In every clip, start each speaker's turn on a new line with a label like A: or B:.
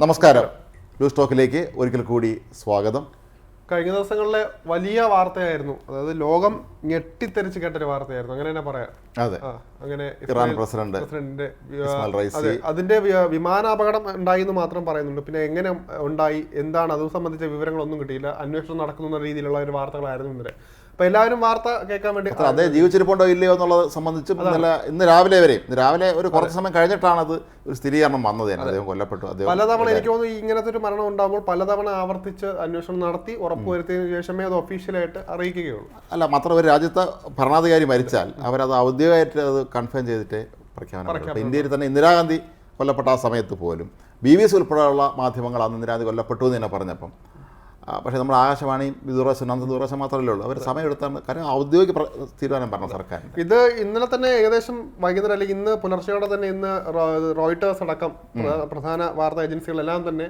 A: നമസ്കാരം. ന്യൂസ് ടോക്കിലേക്ക് ഒരിക്കൽ കൂടി സ്വാഗതം.
B: കഴിഞ്ഞ ദിവസങ്ങളിലെ വലിയ വാർത്തയായിരുന്നു. അതായത് ലോകം ഞെട്ടിത്തെറിച്ച് കേട്ടൊരു വാർത്തയായിരുന്നു. അങ്ങനെ തന്നെ പറയാം.
A: അതെ.
B: അങ്ങനെ
A: ഇറാൻ പ്രസിഡന്റ്
B: പ്രസിഡന്റിന്റെ അതിന്റെ വിമാനാപകടം ഉണ്ടായി എന്ന് മാത്രം പറയുന്നുണ്ട്. പിന്നെ എങ്ങനെ ഉണ്ടായി? എന്താണ്? അത് സംബന്ധിച്ച വിവരങ്ങളൊന്നും കിട്ടിയില്ല. അന്വേഷണം നടക്കുന്ന രീതിയിലുള്ള ഒരു വാർത്തകളായിരുന്നു ഇന്നലെ. അപ്പൊ എല്ലാവരും വാർത്ത കേൾക്കാൻ വേണ്ടി
A: അതെ ജീവിച്ചിരിപ്പുണ്ടോ ഇല്ലയോ എന്നുള്ളത് സംബന്ധിച്ച് ഇന്നലെ ഇന്ന് രാവിലെ വരെ ഇന്ന് രാവിലെ ഒരു കുറച്ച് സമയം കഴിഞ്ഞിട്ടാണ് അത് ഒരു സ്ഥിരീകരണം വന്നത് തന്നെ. അദ്ദേഹം കൊല്ലപ്പെട്ടു. അദ്ദേഹം
B: പലതവണ എനിക്ക് തോന്നുന്നു ഇങ്ങനത്തെ ഒരു മരണം ഉണ്ടാകുമ്പോൾ പലതവണ ആവർത്തിച്ച് അന്വേഷണം നടത്തി ഉറപ്പുവരുത്തിയതിനു ശേഷമേ അത് ഒഫീഷ്യലായിട്ട് അറിയിക്കുകയുള്ളൂ.
A: അല്ല മാത്രം ഒരു രാജ്യത്തെ ഭരണാധികാരി മരിച്ചാൽ അവരത് ഔദ്യോഗികമായിട്ട് അത് കൺഫേം ചെയ്തിട്ട് പ്രഖ്യാപനം. ഇന്ത്യയിൽ തന്നെ ഇന്ദിരാഗാന്ധി കൊല്ലപ്പെട്ട ആ സമയത്ത് പോലും ബി ബി എസ് ഉൾപ്പെടെയുള്ള മാധ്യമങ്ങൾ അന്ന് ഇന്ദിരാഗാന്ധി കൊല്ലപ്പെട്ടു എന്ന് തന്നെ പറഞ്ഞപ്പം പക്ഷേ നമ്മൾ ആകാശവാണി ദൂരദർശൻ അന്ന് ദൂരദർശൻ മാത്രമല്ലേ ഉള്ളൂ. അവർ സമയം എടുത്താണ് കാര്യം. ഔദ്യോഗിക തീരുമാനം പറഞ്ഞു സർക്കാർ
B: ഇത് ഇന്നലെ തന്നെ ഏകദേശം വൈകുന്നേരം അല്ലെങ്കിൽ ഇന്ന് പുലർച്ചയോടെ തന്നെ ഇന്ന് റോയിട്ടേഴ്സ് അടക്കം പ്രധാന വാർത്താ ഏജൻസികളെല്ലാം തന്നെ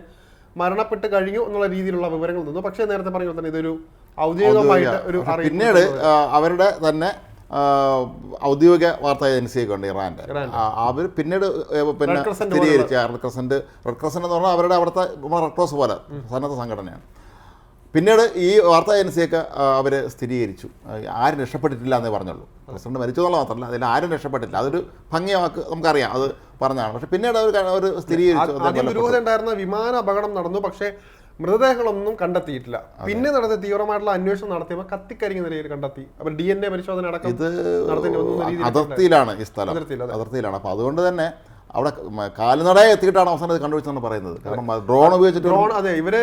B: മരണപ്പെട്ട് കഴിഞ്ഞു എന്നുള്ള രീതിയിലുള്ള വിവരങ്ങൾ തന്നു. പക്ഷേ നേരത്തെ പറഞ്ഞ പോലെ തന്നെ ഇതൊരു ഔദ്യോഗികമായിട്ട് ഒരു
A: പിന്നീട് അവരുടെ തന്നെ ഔദ്യോഗിക വാർത്താ ഏജൻസിയൊക്കെ ഉണ്ട് ഇറാന്റെ അവർ പിന്നീട് പിന്നെ സ്ഥിരീകരിച്ച റെഡ് ക്രസന്റ് റെഡ് ക്രസന്റ് എന്ന് പറഞ്ഞാൽ അവരുടെ അവിടുത്തെ റെഡ് ക്രോസ് പോലെ സന്നദ്ധ സംഘടനയാണ്. പിന്നീട് ഈ വാർത്താ ഏജൻസിയൊക്കെ അവർ സ്ഥിരീകരിച്ചു. ആരും രക്ഷപ്പെട്ടിട്ടില്ല എന്നേ പറഞ്ഞുള്ളൂ. പ്രസിഡന്റ് മരിച്ചു എന്നുള്ള മാത്രമല്ല അതിൽ ആരും രക്ഷപ്പെട്ടില്ല. അതൊരു ഭംഗിയാക്ക് നമുക്കറിയാം അത് പറഞ്ഞതാണ്. പക്ഷെ പിന്നീട് അവർ അവർ സ്ഥിരീകരിച്ചു
B: വിമാന അപകടം നടന്നു പക്ഷേ മൃതദേഹങ്ങളൊന്നും കണ്ടെത്തിയിട്ടില്ല. പിന്നെ നടത്തിയ തീവ്രമായിട്ടുള്ള അന്വേഷണം നടത്തിയപ്പോൾ കത്തിക്കരിഞ്ഞ നിലയിൽ കണ്ടെത്തി. അപ്പോൾ ഡി എൻ എ പരിശോധന അടക്കം
A: ഇത് അതിർത്തിയിലാണ് ഈ സ്ഥലം. അതിർത്തിയിലാണ്. അപ്പോൾ അതുകൊണ്ട് തന്നെ അവിടെ കാൽനടയെ എത്തിയിട്ടാണ് അവസാനം ഇത് കണ്ടുപിടിച്ചെന്ന് പറയുന്നത്. കാരണം ഡ്രോൺ ഉപയോഗിച്ചിട്ട്
B: ഡ്രോൺ അതെ ഇവർ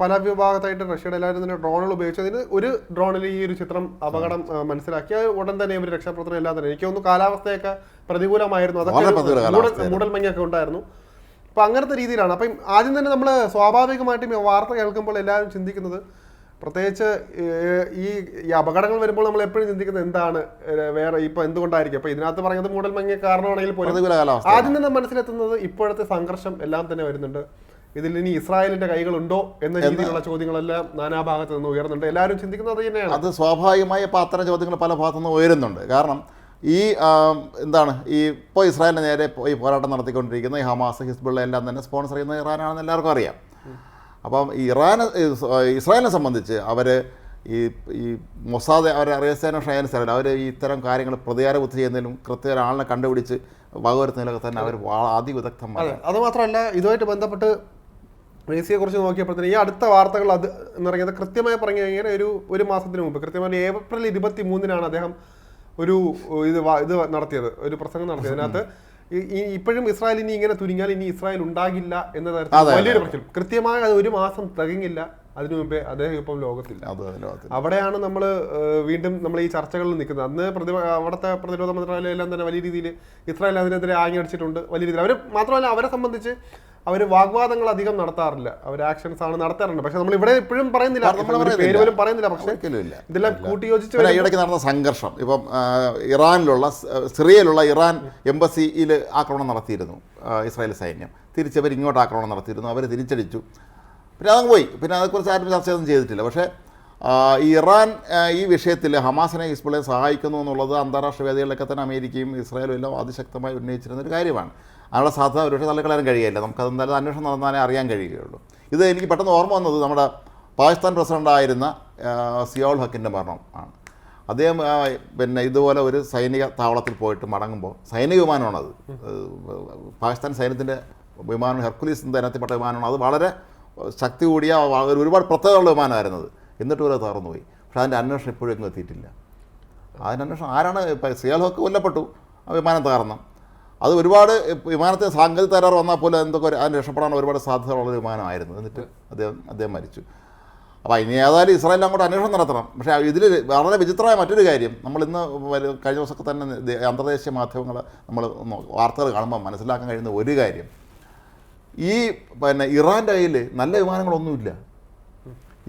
B: പല വിഭാഗത്തായിട്ട് റഷ്യയുടെ എല്ലാവരും തന്നെ ഡ്രോണുകൾ ഉപയോഗിച്ചതിന് ഒരു ഡ്രോണിൽ ഈ ഒരു ചിത്രം അപകടം മനസ്സിലാക്കിയ മനസ്സിലാക്കി അത് ഉടൻ തന്നെ ഇവർ രക്ഷാപ്രവർത്തനം എല്ലാം തന്നെ. എനിക്ക് തോന്നുന്നു കാലാവസ്ഥയൊക്കെ പ്രതികൂലമായിരുന്നു. അതൊക്കെ. മൂടൽമഞ്ഞൊക്കെ ഉണ്ടായിരുന്നു. അപ്പൊ അങ്ങനത്തെ രീതിയിലാണ്. അപ്പം ആദ്യം തന്നെ നമ്മൾ സ്വാഭാവികമായിട്ടും വാർത്ത കേൾക്കുമ്പോൾ എല്ലാവരും ചിന്തിക്കുന്നത് പ്രത്യേകിച്ച് ഈ ഈ അപകടങ്ങൾ വരുമ്പോൾ നമ്മൾ എപ്പോഴും ചിന്തിക്കുന്നത് എന്താണ് വേറെ ഇപ്പൊ എന്തുകൊണ്ടായിരിക്കും? അപ്പൊ ഇതിനകത്ത് പറയുന്നത് മൂടൽ മങ്ങിയ കാരണമാണെങ്കിൽ പോലും ആദ്യം തന്നെ മനസ്സിലെത്തുന്നത് ഇപ്പോഴത്തെ സംഘർഷം എല്ലാം തന്നെ വരുന്നുണ്ട്. ഇതിൽ ഇനി ഇസ്രായേലിന്റെ കൈകളുണ്ടോ എന്ന രീതിയിലുള്ള ചോദ്യങ്ങളെല്ലാം നാനാഭാഗത്ത് നിന്ന് ഉയർന്നുണ്ട്. എല്ലാവരും ചിന്തിക്കുന്നത് അത് തന്നെയാണ്.
A: അത് സ്വാഭാവികമായി പാത്ര അത്തരം ചോദ്യങ്ങൾ പല ഭാഗത്തു നിന്ന് ഉയരുന്നുണ്ട്. കാരണം ഈ എന്താണ് ഈ ഇപ്പോൾ ഇസ്രായേലിന് നേരെ ഈ പോരാട്ടം നടത്തിക്കൊണ്ടിരിക്കുന്ന ഈ ഹമാസ് ഹിസ്ബുള്ള എല്ലാം തന്നെ സ്പോൺസർ ചെയ്യുന്ന ഇറാനാണെന്ന് എല്ലാവർക്കും അറിയാം. അപ്പം ഇറാൻ ഇസ്രായേലിനെ സംബന്ധിച്ച് അവർ ഈ ഈ മൊസാദ് അവരെ രഹസ്യാന്വേഷണ ഏജൻസിയല്ല അവർ ഈ ഇത്തരം കാര്യങ്ങൾ പ്രതികാര ബുദ്ധി ചെയ്യുന്നതിലും കൃത്യ ഒരാളിനെ കണ്ടുപിടിച്ച് വകവരുത്തുന്നതിലൊക്കെ തന്നെ അവർ അതിവിദഗ്ധമാണ്
B: അതെ. അത് മാത്രമല്ല ഇതുമായിട്ട് ബന്ധപ്പെട്ട് റേസിയെ കുറിച്ച് നോക്കിയപ്പോഴത്തേന് ഈ അടുത്ത വാർത്തകൾ അത് എന്നിറങ്ങിയത് കൃത്യമായി പറഞ്ഞു കഴിഞ്ഞാൽ ഒരു ഒരു മാസത്തിന് മുമ്പ് കൃത്യമായി ഏപ്രിൽ ഇരുപത്തി മൂന്നിനാണ് അദ്ദേഹം ഒരു ഇത് ഇത് നടത്തിയത് ഒരു പ്രസംഗം നടത്തിയത്. അതിനകത്ത് ഇപ്പോഴും ഇസ്രായേൽ ഇനി ഇങ്ങനെ തുനിഞ്ഞാൽ ഇനി ഇസ്രായേൽ ഉണ്ടാകില്ല എന്ന തരത്തിൽ വലിയൊരു പ്രശ്നം. കൃത്യമായ അത് ഒരു മാസം തികങ്ങില്ല അതിനു മുമ്പേ അദ്ദേഹം ഇപ്പം ലോകത്തില്ല. അവിടെയാണ് നമ്മൾ വീണ്ടും നമ്മൾ ഈ ചർച്ചകളിൽ നിൽക്കുന്നത്. അന്ന് പ്രതി അവിടുത്തെ പ്രതിരോധ മന്ത്രാലയം എല്ലാം തന്നെ വലിയ രീതിയിൽ ഇസ്രായേൽ അതിനെതിരെ ആഞ്ഞടിച്ചിട്ടുണ്ട് വലിയ രീതിയിൽ. അവർ മാത്രമല്ല അവരെ സംബന്ധിച്ച് അവർ വാഗ്വാദങ്ങൾ അധികം നടത്താറില്ല. അവർ ആക്ഷൻസ് ആണ് നടത്താറുണ്ട്. പക്ഷെ നമ്മൾ ഇവിടെ ഇപ്പോഴും പറയുന്നില്ല. പേര്
A: പറയുന്നില്ല.
B: പോലും പറയുന്നില്ല. പക്ഷെ ഇതെല്ലാം കൂട്ടിയോജിച്ച്
A: ഇടയ്ക്ക് നടന്ന സംഘർഷം. ഇപ്പം ഇറാനിലുള്ള സിറിയയിലുള്ള ഇറാൻ എംബസിയിൽ ആക്രമണം നടത്തിയിരുന്നു ഇസ്രായേൽ സൈന്യം. തിരിച്ചവർ ഇങ്ങോട്ട് ആക്രമണം നടത്തിയിരുന്നു. അവർ തിരിച്ചടിച്ചു. പിന്നെ അതങ്ങ് പോയി. പിന്നെ അതേക്കുറിച്ച് ആരും ചർച്ചയൊന്നും ചെയ്തിട്ടില്ല. പക്ഷേ ഇറാൻ ഈ വിഷയത്തിൽ ഹമാസിനെ ഹിസ്ബുളെ സഹായിക്കുന്നു എന്നുള്ളത് അന്താരാഷ്ട്ര വേദികളിലൊക്കെ തന്നെ അമേരിക്കയും ഇസ്രായേലും എല്ലാം അതിശക്തമായി ഉന്നയിച്ചിരുന്ന ഒരു കാര്യമാണ്. അതിനുള്ള സാധ്യത ഒരുപക്ഷെ തള്ളിക്കളയാൻ കഴിയില്ല. നമുക്കത് എന്തായാലും അന്വേഷണം നടന്നാലേ അറിയാൻ കഴിയുകയുള്ളൂ. ഇത് എനിക്ക് പെട്ടെന്ന് ഓർമ്മ വന്നത് നമ്മുടെ പാകിസ്ഥാൻ പ്രസിഡന്റായിരുന്ന സിയോൾ ഹക്കിന്റെ മരണം ആണ്. അദ്ദേഹം പിന്നെ ഇതുപോലെ ഒരു സൈനിക താവളത്തിൽ പോയിട്ട് മടങ്ങുമ്പോൾ സൈനിക വിമാനമാണത്. പാകിസ്ഥാൻ സൈന്യത്തിന്റെ വിമാനം ഹെർക്കുലീസ് പെട്ട വിമാനമാണ്. അത് വളരെ ശക്തി കൂടിയ ഒരുപാട് പ്രത്യേകതയുള്ള വിമാനമായിരുന്നത്. എന്നിട്ട് വരെ തകർന്നു പോയി പക്ഷേ അതിന്റെ അന്വേഷണം ഇപ്പോഴും ഒന്നും എത്തിയിട്ടില്ല. അതിന്റെ അന്വേഷണം ആരാണ് ഇപ്പം സിയാൽ ഹക്ക് കൊല്ലപ്പെട്ടു. ആ വിമാനം തകർന്നു. അത് ഒരുപാട് വിമാനത്തെ സാങ്കേതിക തകരാറ് വന്നാൽ പോലും എന്തൊക്കെ അതിന് രക്ഷപ്പെടാൻ ഒരുപാട് സാധ്യതകളുള്ള വിമാനമായിരുന്നു. എന്നിട്ട് അദ്ദേഹം അദ്ദേഹം മരിച്ചു. അപ്പോൾ ഇനി ഏതായാലും ഇസ്രായേലിൽ അങ്ങോട്ട് അന്വേഷണം നടത്തണം. പക്ഷേ ഇതിൽ വളരെ വിചിത്രമായ മറ്റൊരു കാര്യം. നമ്മൾ ഇന്ന് കഴിഞ്ഞ ദിവസമൊക്കെ തന്നെ അന്തർദേശീയ മാധ്യമങ്ങൾ നമ്മൾ വാർത്തകൾ കാണുമ്പോൾ മനസ്സിലാക്കാൻ കഴിയുന്ന ഒരു കാര്യം. ഈ പിന്നെ ഇറാന്റെ കയ്യിൽ നല്ല വിമാനങ്ങളൊന്നുമില്ല.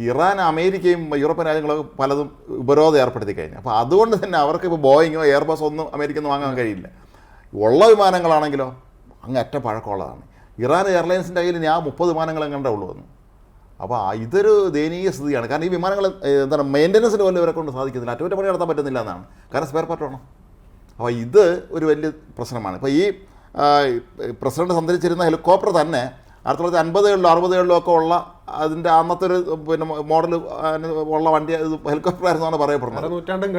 A: ഇറാൻ അമേരിക്കയും യൂറോപ്യൻ രാജ്യങ്ങളൊക്കെ പലതും ഉപരോധം ഏർപ്പെടുത്തി കഴിഞ്ഞു. അപ്പോൾ അതുകൊണ്ട് തന്നെ അവർക്ക് ഇപ്പോൾ ബോയിങ്ങോ എയർബസ് ഒന്നും അമേരിക്കയിൽ നിന്ന് വാങ്ങാൻ കഴിയില്ല. ഉള്ള വിമാനങ്ങളാണെങ്കിലോ അങ്ങ് അറ്റ പഴക്കമുള്ളതാണ്. ഇറാൻ എയർലൈൻസിന്റെ കയ്യിൽ ഞാൻ മുപ്പത് വിമാനങ്ങൾ കണ്ടേ ഉള്ളൂ എന്ന് അപ്പോൾ ഇതൊരു ദയനീയ സ്ഥിതിയാണ്. കാരണം ഈ വിമാനങ്ങൾ എന്താണ് മെയിന്റനൻസിന് പോലും ഇവരെ കൊണ്ട് സാധിക്കുന്നില്ല. അറ്റകുറ്റപ്പണി നടത്താൻ പറ്റുന്നില്ല എന്നാണ്. കാരണം സ്പെയർ പാർട്ട് വേണം. അപ്പോൾ ഇത് ഒരു വലിയ പ്രശ്നമാണ്. ഇപ്പോൾ ഈ പ്രസിഡന്റ് സഞ്ചരിച്ചിരുന്ന ഹെലികോപ്റ്റർ തന്നെ ആയിരത്തി തൊള്ളായിരത്തി അൻപതുകളിലോ അറുപതുകളിലോ ഒക്കെ ഉള്ള അതിന്റെ അന്നത്തെ ഒരു പിന്നെ മോഡൽ ഉള്ള വണ്ടി ഹെലികോപ്റ്റർ ആയിരുന്നാണ് പറയപ്പെടുന്നത്.
B: നൂറ്റാണ്ടും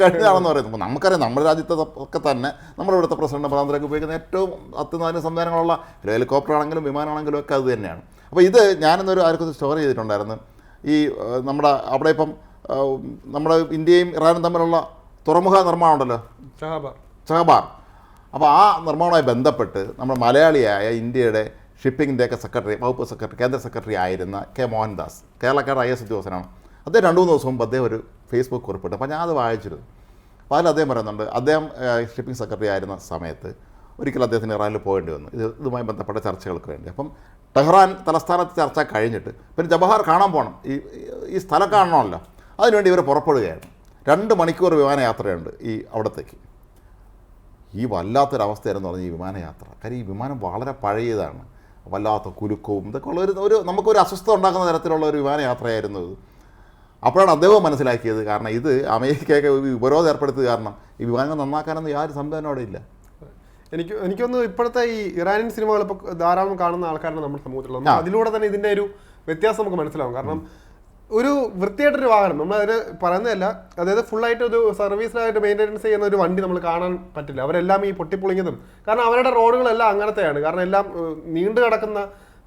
A: കഴിഞ്ഞാണെന്ന് പറയുന്നത്. അപ്പോൾ നമുക്കറിയാം നമ്മുടെ രാജ്യത്തെ ഒക്കെ തന്നെ നമ്മുടെ ഇവിടുത്തെ പ്രസിഡന്റ് പ്രധാനമന്ത്രിയൊക്കെ ഉപയോഗിക്കുന്ന ഏറ്റവും അത്യുനാദിന സംവിധാനങ്ങളുള്ള ഹെലികോപ്റ്റർ ആണെങ്കിലും വിമാനമാണെങ്കിലും ഒക്കെ അത് തന്നെയാണ്. അപ്പോൾ ഇത് ഞാനിന്നൊരു ആർക്കും സ്റ്റോറി ചെയ്തിട്ടുണ്ടായിരുന്നു. ഈ നമ്മുടെ അവിടെ ഇപ്പം നമ്മുടെ ഇന്ത്യയും ഇറാനും തമ്മിലുള്ള തുറമുഖ നിർമ്മാണമുണ്ടല്ലോ ഉണ്ടല്ലോ.
B: ഷഹാബാർ
A: ചഹബാർ അപ്പോൾ ആ നിർമ്മാണവുമായി ബന്ധപ്പെട്ട് നമ്മുടെ മലയാളിയായ ഇന്ത്യയുടെ ഷിപ്പിങ്ങിന്റെയൊക്കെ സെക്രട്ടറി വകുപ്പ് സെക്രട്ടറി കേന്ദ്ര സെക്രട്ടറി ആയിരുന്ന കെ മോഹൻദാസ് കേരളക്കാരുടെ ഐ എസ് ഉദ്യോഗസ്ഥനാണ്. അദ്ദേഹം രണ്ട് മൂന്ന് ദിവസം മുമ്പ് അദ്ദേഹം ഒരു ഫേസ്ബുക്ക് കുറിപ്പിട്ട്. അപ്പോൾ ഞാൻ അത് വായിച്ചിരുന്നു. അപ്പോൾ അതിൽ അദ്ദേഹം പറയുന്നുണ്ട് അദ്ദേഹം ഷിപ്പിംഗ് സെക്രട്ടറി ആയിരുന്ന സമയത്ത് ഒരിക്കൽ അദ്ദേഹത്തിന് ഇറാനിൽ പോകേണ്ടി വന്നു. ഇത് ഇതുമായി ബന്ധപ്പെട്ട ചർച്ചകൾക്ക് വേണ്ടി. അപ്പം ടെഹ്റാൻ തലസ്ഥാനത്ത് ചർച്ച കഴിഞ്ഞിട്ട് പിന്നെ ജബഹാർ കാണാൻ പോകണം ഈ ഈ സ്ഥലം കാണണമല്ലോ. അതിനുവേണ്ടി ഇവർ പുറപ്പെടുകയാണ് രണ്ട് മണിക്കൂർ വിമാനയാത്രയുണ്ട് ഈ അവിടത്തേക്ക്. ഈ വല്ലാത്തൊരവസ്ഥയായിരുന്നു പറഞ്ഞ ഈ വിമാനയാത്ര. കാര്യം ഈ വിമാനം വളരെ പഴയതാണ്. വല്ലാത്ത കുലുക്കവും ഇതൊക്കെ ഉള്ള ഒരു ഒരു നമുക്കൊരു അസ്വസ്ഥത ഉണ്ടാക്കുന്ന തരത്തിലുള്ള ഒരു വിമാനയാത്രയായിരുന്നു ഇത്. അപ്പോഴാണ് അദ്ദേഹം മനസ്സിലാക്കിയത് കാരണം ഇത് അമേരിക്കയൊക്കെ ഉപരോധം ഏർപ്പെടുത്തിയത് കാരണം ഈ വിമാനങ്ങൾ നന്നാക്കാനൊന്നും യാതൊരു സംവിധാനം അവിടെ ഇല്ല.
B: എനിക്ക് എനിക്കൊന്ന് ഇപ്പോഴത്തെ ഈ ഇറാനിയൻ സിനിമകൾ ഇപ്പോൾ ധാരാളം കാണുന്ന ആൾക്കാരാണ് നമ്മുടെ സമൂഹത്തിലുള്ളത്. അതിലൂടെ തന്നെ ഇതിന്റെ ഒരു വ്യത്യാസം നമുക്ക് മനസ്സിലാവും. കാരണം ഒരു വൃത്തിയായിട്ടൊരു വാഹനം. നമ്മൾ അതിന് പറയുന്നതല്ല അതായത് ഫുൾ ആയിട്ട് ഒരു സർവീസിനായിട്ട് മെയിന്റെനൻസ് ചെയ്യുന്ന ഒരു വണ്ടി നമ്മൾ കാണാൻ പറ്റില്ല. അവരെല്ലാം ഈ പൊട്ടിപ്പൊളിഞ്ഞതും. കാരണം അവരുടെ റോഡുകളെല്ലാം അങ്ങനത്തെയാണ്. കാരണം എല്ലാം നീണ്ടു കിടക്കുന്ന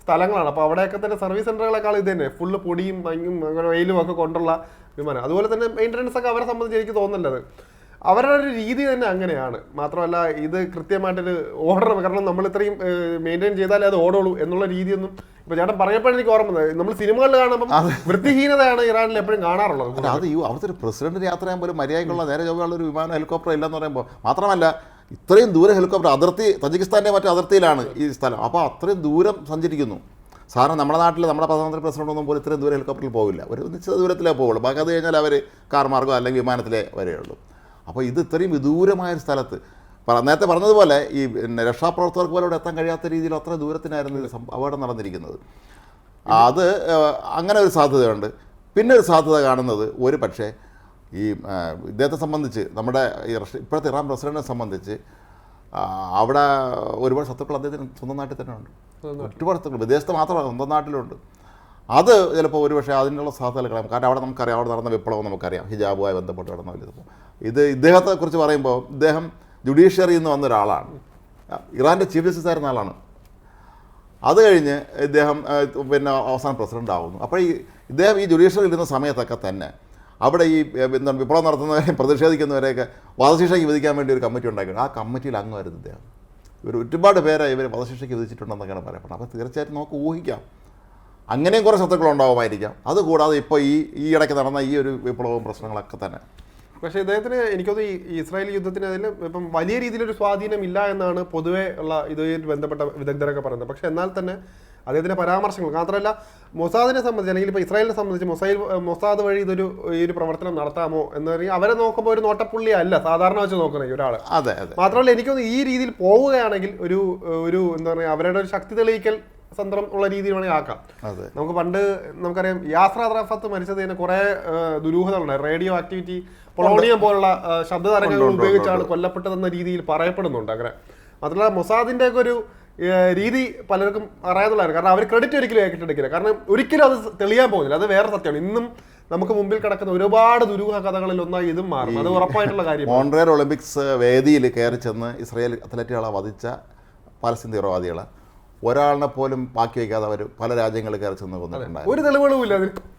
B: സ്ഥലങ്ങളാണ്. അപ്പോൾ അവിടെയൊക്കെ തന്നെ സർവീസ് സെന്ററുകളെക്കാൾ ഇത് തന്നെ. ഫുള്ള് പൊടിയും മഞ്ഞും അങ്ങനെ വെയിലും ഒക്കെ കൊണ്ടുള്ള വിമാനം. അതുപോലെ തന്നെ മെയിന്റെനൻസ് ഒക്കെ അവരെ സംബന്ധിച്ച് എനിക്ക് തോന്നുന്നില്ലത് അവരുടെ ഒരു രീതി തന്നെ അങ്ങനെയാണ്. മാത്രമല്ല ഇത് കൃത്യമായിട്ടൊരു ഓർഡർ കാരണം നമ്മൾ ഇത്രയും മെയിന്റെയിൻ ചെയ്താലേ അത് ഓടുള്ളൂ എന്നുള്ള രീതിയൊന്നും ഇപ്പൊ ചേട്ടൻ പറഞ്ഞപ്പോഴെനിക്ക് ഓർമ്മ. നമ്മൾ സിനിമകളിൽ കാണുമ്പോൾ വൃത്തിഹീനതയാണ് ഇറാനിൽ എപ്പോഴും കാണാറുള്ളത്.
A: അത് ഈ അവിടുത്തെ ഒരു പ്രസിഡന്റിന് യാത്ര ചെയ്യാൻ പോലും മര്യാദയ്ക്കുള്ള നേരെ ജോബുള്ള ഒരു വിമാനം ഹെലികോപ്റ്റർ ഇല്ലെന്ന് പറയുമ്പോൾ മാത്രമല്ല ഇത്രയും ദൂരം ഹെലികോപ്റ്റർ അതിർത്തി തജിക്കിസ്ഥാന്റെ മറ്റു അതിർത്തിയിലാണ് ഈ സ്ഥലം. അപ്പോൾ അത്രയും ദൂരം സഞ്ചരിക്കുന്നു. സാറിന് നമ്മുടെ നാട്ടിൽ നമ്മുടെ പ്രധാനമന്ത്രി പ്രസിഡന്റ് ഒന്നും പോലും ഇത്രയും ദൂരം ഹെലികോപ്റ്ററിൽ പോകില്ല ഒരു നിശ്ചിത ദൂരത്തിലേ പോകുള്ളൂ ബാക്കി അത് കഴിഞ്ഞാൽ അവർ കാർ മാർഗം അല്ലെങ്കിൽ വിമാനത്തിലേ വരെയുള്ളൂ. അപ്പോൾ ഇത് ഇത്രയും വിദൂരമായ ഒരു സ്ഥലത്ത് നേരത്തെ പറഞ്ഞതുപോലെ ഈ പിന്നെ രക്ഷാപ്രവർത്തകർക്ക് പോലും അവിടെ എത്താൻ കഴിയാത്ത രീതിയിൽ അത്ര ദൂരത്തിനായിരുന്നു ഇത് അപകടം നടന്നിരിക്കുന്നത്. അത് അങ്ങനെ ഒരു സാധ്യതയുണ്ട്. പിന്നെ ഒരു സാധ്യത കാണുന്നത് ഒരു പക്ഷേ ഈ ഇദ്ദേഹത്തെ സംബന്ധിച്ച് നമ്മുടെ ഈ ഇപ്പോഴത്തെ ഇറാൻ പ്രസിഡന്റിനെ സംബന്ധിച്ച് അവിടെ ഒരുപാട് ശത്രുക്കൾ അദ്ദേഹത്തിന് സ്വന്തം നാട്ടിൽ തന്നെ ഉണ്ട്. ഒരുപാട് ശത്രുക്കൾ വിദേശത്ത് മാത്രമല്ല സ്വന്തം നാട്ടിലുണ്ട്. അത് ചിലപ്പോൾ ഒരുപക്ഷെ അതിനുള്ള സാധ്യതകൾ കാരണം അവിടെ നമുക്കറിയാം അവിടെ നടന്ന വിപ്ലവം നമുക്കറിയാം. ഹിജാബുമായി ബന്ധപ്പെട്ട് നടന്ന വലിയ സംഭവം. ഇത് ഇദ്ദേഹത്തെക്കുറിച്ച് പറയുമ്പോൾ ഇദ്ദേഹം ജുഡീഷ്യറിയിൽ നിന്ന് വന്ന ഒരാളാണ്. ഇറാന്റെ ചീഫ് ജസ്റ്റിസ് ആയിരുന്ന ആളാണ്. അത് കഴിഞ്ഞ് ഇദ്ദേഹം പിന്നെ അവസാനം പ്രസിഡന്റ് ആവുന്നു. അപ്പോൾ ഈ ഇദ്ദേഹം ഈ ജുഡീഷ്യറിൽ ഇരുന്ന സമയത്തൊക്കെ തന്നെ അവിടെ ഈ എന്താണ് വിപ്ലവം നടത്തുന്നവരെയും പ്രതിഷേധിക്കുന്നവരെയൊക്കെ വധശിക്ഷയ്ക്ക് വിധിക്കാൻ വേണ്ടി ഒരു കമ്മിറ്റി ഉണ്ടാക്കിയിട്ടുണ്ട്. ആ കമ്മിറ്റിയിൽ അംഗമായിരുന്നു ഇദ്ദേഹം. ഇവർ ഒരുപാട് പേരെ ഇവർ വധശിക്ഷയ്ക്ക് വിധിച്ചിട്ടുണ്ടെന്നൊക്കെയാണ് പറയപ്പെടുന്നത്. അപ്പോൾ തീർച്ചയായിട്ടും നമുക്ക് ഊഹിക്കാം. അങ്ങനെയും കുറേ ശത്രുക്കൾ ഉണ്ടാവുമായിരിക്കാം. അതുകൂടാതെ ഇപ്പോൾ ഈ ഈ ഇടയ്ക്ക് നടന്ന ഈ ഒരു വിപ്ലവവും പ്രശ്നങ്ങളൊക്കെ തന്നെ.
B: പക്ഷേ ഇദ്ദേഹത്തിന് എനിക്കത് ഈ ഇസ്രായേൽ യുദ്ധത്തിന് അതിൽ ഇപ്പം വലിയ രീതിയിലൊരു സ്വാധീനം ഇല്ല എന്നാണ് പൊതുവെ ഉള്ള ഇതുമായിട്ട് ബന്ധപ്പെട്ട വിദഗ്ധരൊക്കെ പറയുന്നത്. പക്ഷേ എന്നാൽ തന്നെ അദ്ദേഹത്തിന്റെ പരാമർശങ്ങൾ മാത്രമല്ല മൊസാദിനെ സംബന്ധിച്ച് അല്ലെങ്കിൽ ഇപ്പോൾ ഇസ്രായേലിനെ സംബന്ധിച്ച് മൊസൈൽ മൊസാദ് വഴി ഇതൊരു ഈ ഒരു പ്രവർത്തനം നടത്താമോ എന്ന് പറഞ്ഞാൽ അവരെ നോക്കുമ്പോൾ ഒരു നോട്ടപ്പുള്ളി അല്ല സാധാരണ വെച്ച് നോക്കുന്ന ഈ ഒരാൾ
A: അതെ അതെ.
B: മാത്രമല്ല എനിക്കൊന്ന് ഈ രീതിയിൽ പോവുകയാണെങ്കിൽ ഒരു ഒരു എന്താ പറയുക അവരുടെ ഒരു ശക്തി തെളിയിക്കൽ തന്ത്രം ഉള്ള രീതിയിൽ വേണമെങ്കിൽ ആക്കാം. നമുക്ക് പണ്ട് നമുക്കറിയാം യാസ്ര അറാഫത്ത് മരിച്ചത് തന്നെ കുറെ ദുരൂഹതകളുണ്ട്. റേഡിയോ ആക്ടിവിറ്റി പൊളോണിയം പോലുള്ള ശബ്ദ തരംഗങ്ങൾ ഉപയോഗിച്ചാണ് കൊല്ലപ്പെട്ടതെന്ന രീതിയിൽ പറയപ്പെടുന്നുണ്ട് അങ്ങനെ. മാത്രമല്ല മൊസാദിന്റെ ഒക്കെ ഒരു രീതി പലർക്കും അറിയാതുള്ളതാണ് കാരണം അവർ ക്രെഡിറ്റ് ഒരിക്കലും ഏറ്റെടുക്കില്ല കാരണം ഒരിക്കലും അത് തെളിയാൻ പോകുന്നില്ല. അത് വേറെ സത്യമാണ്. ഇന്നും നമുക്ക് മുമ്പിൽ കിടക്കുന്ന ഒരുപാട് ദുരൂഹ കഥകളിൽ ഒന്നായി ഇതും മാറും. അത് ഉറപ്പായിട്ടുള്ള കാര്യം
A: മോൺട്രിയൽ ഒളിമ്പിക്സ് വേദിയിൽ കയറി ചെന്ന് ഇസ്രയേൽ അത്ലറ്റുകളെ വധിച്ച പാലസ്തീൻ തീവ്രവാദികളെ ഒരാളിനെ പോലും ബാക്കി വയ്ക്കാതെ അവർ പല രാജ്യങ്ങളിൽ കയറി ചെന്ന് കൊന്നിട്ടുണ്ടായിരുന്നു
B: ഒരു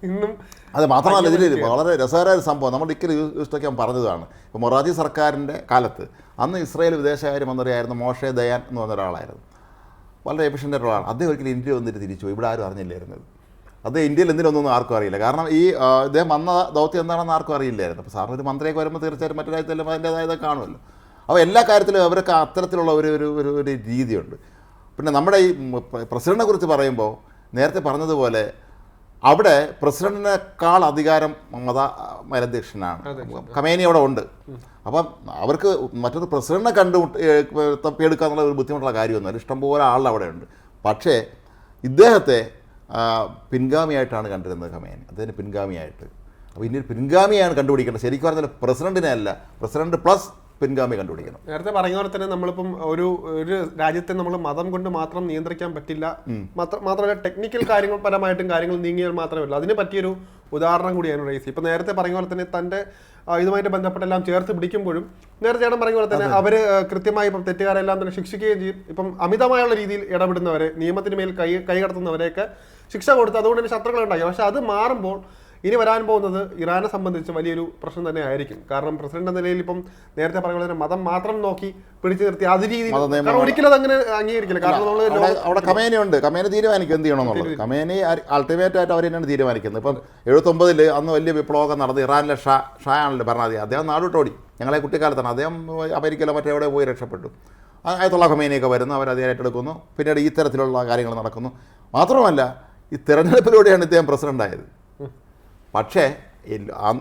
B: ഇന്നും
A: അത് മാത്രമല്ല ഇതിൽ വളരെ രസകരമായ ഒരു സംഭവം. നമ്മൾ ഡിക്കൽ യൂസ്റ്റൊക്കെ ഞാൻ പറഞ്ഞതാണ്. ഇപ്പോൾ മൊറാജി സർക്കാരിന്റെ കാലത്ത് അന്ന് ഇസ്രായേൽ വിദേശകാര്യമന്ത്രിയായിരുന്ന മോഷെ ദയാൻ എന്ന് പറഞ്ഞ ഒരാളായിരുന്നു. വളരെ എഫിഷ്യന്റ് ഒരാളാണ് അദ്ദേഹം ഒരിക്കലും ഇന്ത്യ വന്നിട്ട് തിരിച്ചു. ഇവിടെ ആരും അറിഞ്ഞില്ലായിരുന്നത്. അദ്ദേഹം ഇന്ത്യയിൽ എന്തിനൊന്നും ആർക്കും അറിയില്ല. കാരണം ഈ ഇദ്ദേഹം വന്ന ദൗത്യം എന്താണെന്ന് ആർക്കും അറിയില്ലായിരുന്നു. അപ്പോൾ സാറിന് ഒരു മന്ത്രിയൊക്കെ വരുമ്പോൾ തീർച്ചയായിട്ടും മറ്റു രാജ്യത്തെല്ലാം അതിന്റേതായത് കാണുമല്ലോ. അപ്പോൾ എല്ലാ കാര്യത്തിലും അവരൊക്കെ അത്തരത്തിലുള്ള ഒരു ഒരു ഒരു രീതിയുണ്ട്. പിന്നെ നമ്മുടെ ഈ പ്രസിഡന്റിനെ കുറിച്ച് പറയുമ്പോൾ നേരത്തെ പറഞ്ഞതുപോലെ അവിടെ പ്രസിഡന്റിനേക്കാൾ അധികാരം മമത മരധ്യക്ഷനാണ്. കമേനി അവിടെ ഉണ്ട്. അപ്പം അവർക്ക് മറ്റൊരു പ്രസിഡന്റിനെ കണ്ടു തപ്പിയെടുക്കുക എന്നുള്ള ഒരു ബുദ്ധിമുട്ടുള്ള കാര്യമൊന്നുമല്ല. ഇഷ്ടംപോലെ ആളുടെ അവിടെ ഉണ്ട്. പക്ഷേ ഇദ്ദേഹത്തെ പിൻഗാമിയായിട്ടാണ് കണ്ടിരുന്നത് കമേനി. അദ്ദേഹത്തിന് പിൻഗാമിയായിട്ട്. അപ്പോൾ ഇനി ഒരു പിൻഗാമിയാണ് കണ്ടുപിടിക്കേണ്ടത്. ശരിക്കും പറഞ്ഞാൽ പ്രസിഡന്റിനെ അല്ല പ്രസിഡന്റ് പ്ലസ് പിൻഗാമി കണ്ടുപിടിക്കണം
B: നേരത്തെ പറഞ്ഞ പോലെ തന്നെ നമ്മളിപ്പം ഒരു ഒരു രാജ്യത്തെ നമ്മൾ മതം കൊണ്ട് മാത്രം നിയന്ത്രിക്കാൻ പറ്റില്ല. മാത്ര- മാത്രമല്ല ടെക്നിക്കൽ കാര്യങ്ങൾ പരമായിട്ടും കാര്യങ്ങൾ നീങ്ങിയാൽ മാത്രമേ ഉള്ളൂ അതിന് പറ്റിയൊരു ഉദാഹരണം കൂടിയാണ് റേസ് ഇപ്പൊ നേരത്തെ പറഞ്ഞ പോലെ തന്നെ തന്റെ ഇതുമായിട്ട് ബന്ധപ്പെട്ടെല്ലാം ചേർത്ത് പിടിക്കുമ്പോഴും നേരത്തെ ചേട്ടൻ പറഞ്ഞ പോലെ തന്നെ അവർ കൃത്യമായി ഇപ്പം തെറ്റുകാരെല്ലാം തന്നെ ശിക്ഷിക്കുകയും ചെയ്യും. ഇപ്പം അമിതമായുള്ള രീതിയിൽ ഇടപെടുന്നവരെ നിയമത്തിന് മേൽ കൈ കൈകടത്തുന്നവരെയൊക്കെ ശിക്ഷ കൊടുത്ത് അതുകൊണ്ട് തന്നെ ശത്രുക്കൾ ഉണ്ടാക്കി പക്ഷെ അത് മാറുമ്പോൾ ഇനി വരാൻ പോകുന്നത് ഇറാനെ സംബന്ധിച്ച് വലിയൊരു പ്രശ്നം തന്നെ ആയിരിക്കും കാരണം പ്രസിഡന്റ് എന്ന നിലയിൽ ഇപ്പം നേരത്തെ പറഞ്ഞ പോലെ മതം മാത്രം നോക്കി പിടിച്ചു നിർത്തി അത് രീതി
A: മത നിയമങ്ങൾ-
B: കാരണം ഒരിക്കലും അങ്ങനെ അംഗീകരിക്കില്ല. കാരണം നമ്മൾ
A: അവിടെ കമേനി ഉണ്ട് കമേനി തീരുമാനിക്കും എന്ത് ചെയ്യണമെന്നുള്ളത്. കമേനി അൾട്ടിമേറ്റ് ആയിട്ട് അവർ തന്നെയാണ് തീരുമാനിക്കുന്നത്. ഇപ്പം എഴുപത്തൊമ്പതിൽ അന്ന് വലിയ വിപ്ലവമൊക്കെ നടന്ന് ഇറാനിലെ ഷാ ഷാ ആണല്ലോ ഭരണാധികാരി. അദ്ദേഹം നാടുവിട്ടോടി ഞങ്ങളെ കുട്ടിക്കാലത്താണ്. അദ്ദേഹം അമേരിക്കയിലോ മറ്റേ എവിടെ പോയി രക്ഷപ്പെട്ടു. ആയത്തുള്ള ഖമേനിയൊക്കെ വരുന്നു. അവർ അത് ഏറ്റെടുക്കുന്നു. പിന്നീട് ഈ തരത്തിലുള്ള കാര്യങ്ങൾ നടക്കുന്നു. മാത്രമല്ല ഈ തിരഞ്ഞെടുപ്പിലൂടെയാണ് ഇദ്ദേഹം പ്രസിഡന്റായത് പക്ഷേ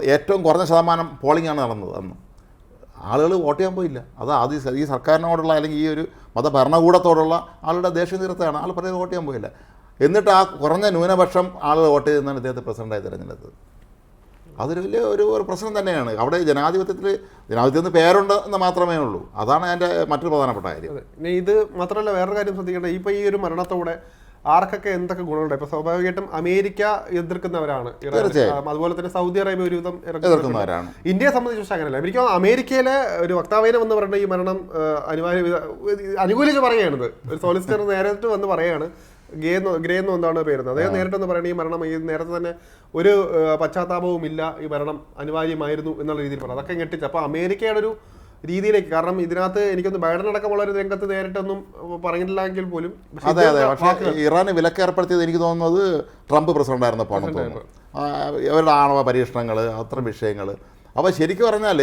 A: ഏറ്റവും കുറഞ്ഞ ശതമാനം പോളിംഗാണ് നടന്നത് അന്ന്. ആളുകൾ വോട്ട് ചെയ്യാൻ പോയില്ല. അത് അത് ഈ സർക്കാരിനോടുള്ള അല്ലെങ്കിൽ ഈ ഒരു മതഭരണകൂടത്തോടുള്ള ആളുടെ ദേഷ്യം തീർത്തതാണ്. ആൾ പറയുന്നത് വോട്ട് ചെയ്യാൻ പോയില്ല. എന്നിട്ട് ആ കുറഞ്ഞ ന്യൂനപക്ഷം ആളുകൾ വോട്ട് ചെയ്തെന്നാണ് ഇദ്ദേഹത്തെ പ്രസിഡന്റായി തിരഞ്ഞെടുത്തത്. അതൊരു വലിയ ഒരു ഒരു പ്രശ്നം തന്നെയാണ്. അവിടെ ജനാധിപത്യത്തിൽ ജനാധിപത്യത്തിന് പേരുണ്ട് എന്ന് മാത്രമേ ഉള്ളൂ. അതാണ് എന്റെ മറ്റൊരു പ്രധാനപ്പെട്ട കാര്യം.
B: ഇത് മാത്രമല്ല വേറൊരു കാര്യം ശ്രദ്ധിക്കേണ്ടത്. ഇപ്പോൾ ഈ ഒരു മരണത്തോടെ ആർക്കൊക്കെ എന്തൊക്കെ ഗുണങ്ങളുണ്ട്? ഇപ്പൊ സ്വാഭാവികമായിട്ടും അമേരിക്ക എതിർക്കുന്നവരാണ്. അതുപോലെ തന്നെ സൗദി അറേബ്യ ഒരുവിധം.
A: എതിർക്കുന്നവരാണ്.
B: ഇന്ത്യയെ സംബന്ധിച്ച് പക്ഷേ അങ്ങനെയല്ല. എനിക്ക് അമേരിക്കയിലെ ഒരു വക്താവേനം എന്ന് പറയുന്ന ഈ മരണം അനിവാര്യ അനുകൂലിച്ച് പറയുകയാണിത്. ഒരു സോളിസിറ്റർ നേരിട്ട് വന്ന് പറയാണ് ഗേ ഗ്രേ എന്നോ എന്താണ് പേരുന്നത്? അദ്ദേഹം നേരിട്ടെന്ന് പറയുന്നത് ഈ മരണം ഈ നേരത്തെ തന്നെ ഒരു പശ്ചാത്താപവും ഇല്ല ഈ മരണം അനിവാര്യമായിരുന്നു എന്നുള്ള രീതിയിൽ പറഞ്ഞു. അതൊക്കെ ഞെട്ടിച്ച്. അപ്പോൾ അമേരിക്കയുടെ ഒരു രീതിയിലേക്ക്. കാരണം ഇതിനകത്ത് എനിക്കൊന്ന് ബൈഡൻ അടക്കമുള്ള ഒരു രംഗത്ത് നേരിട്ടൊന്നും പറഞ്ഞിട്ടില്ലെങ്കിൽ പോലും
A: അതെ അതെ. പക്ഷേ ഇറാന് വിലക്ക് ഏർപ്പെടുത്തിയത് എനിക്ക് തോന്നുന്നത് ട്രംപ് പ്രസിഡന്റ് ആയിരുന്നപ്പോൾ തോന്നുന്നു ആ, ആണവ പരീക്ഷണങ്ങൾ അത്തരം വിഷയങ്ങൾ അപ്പോൾ ശരിക്കും പറഞ്ഞാൽ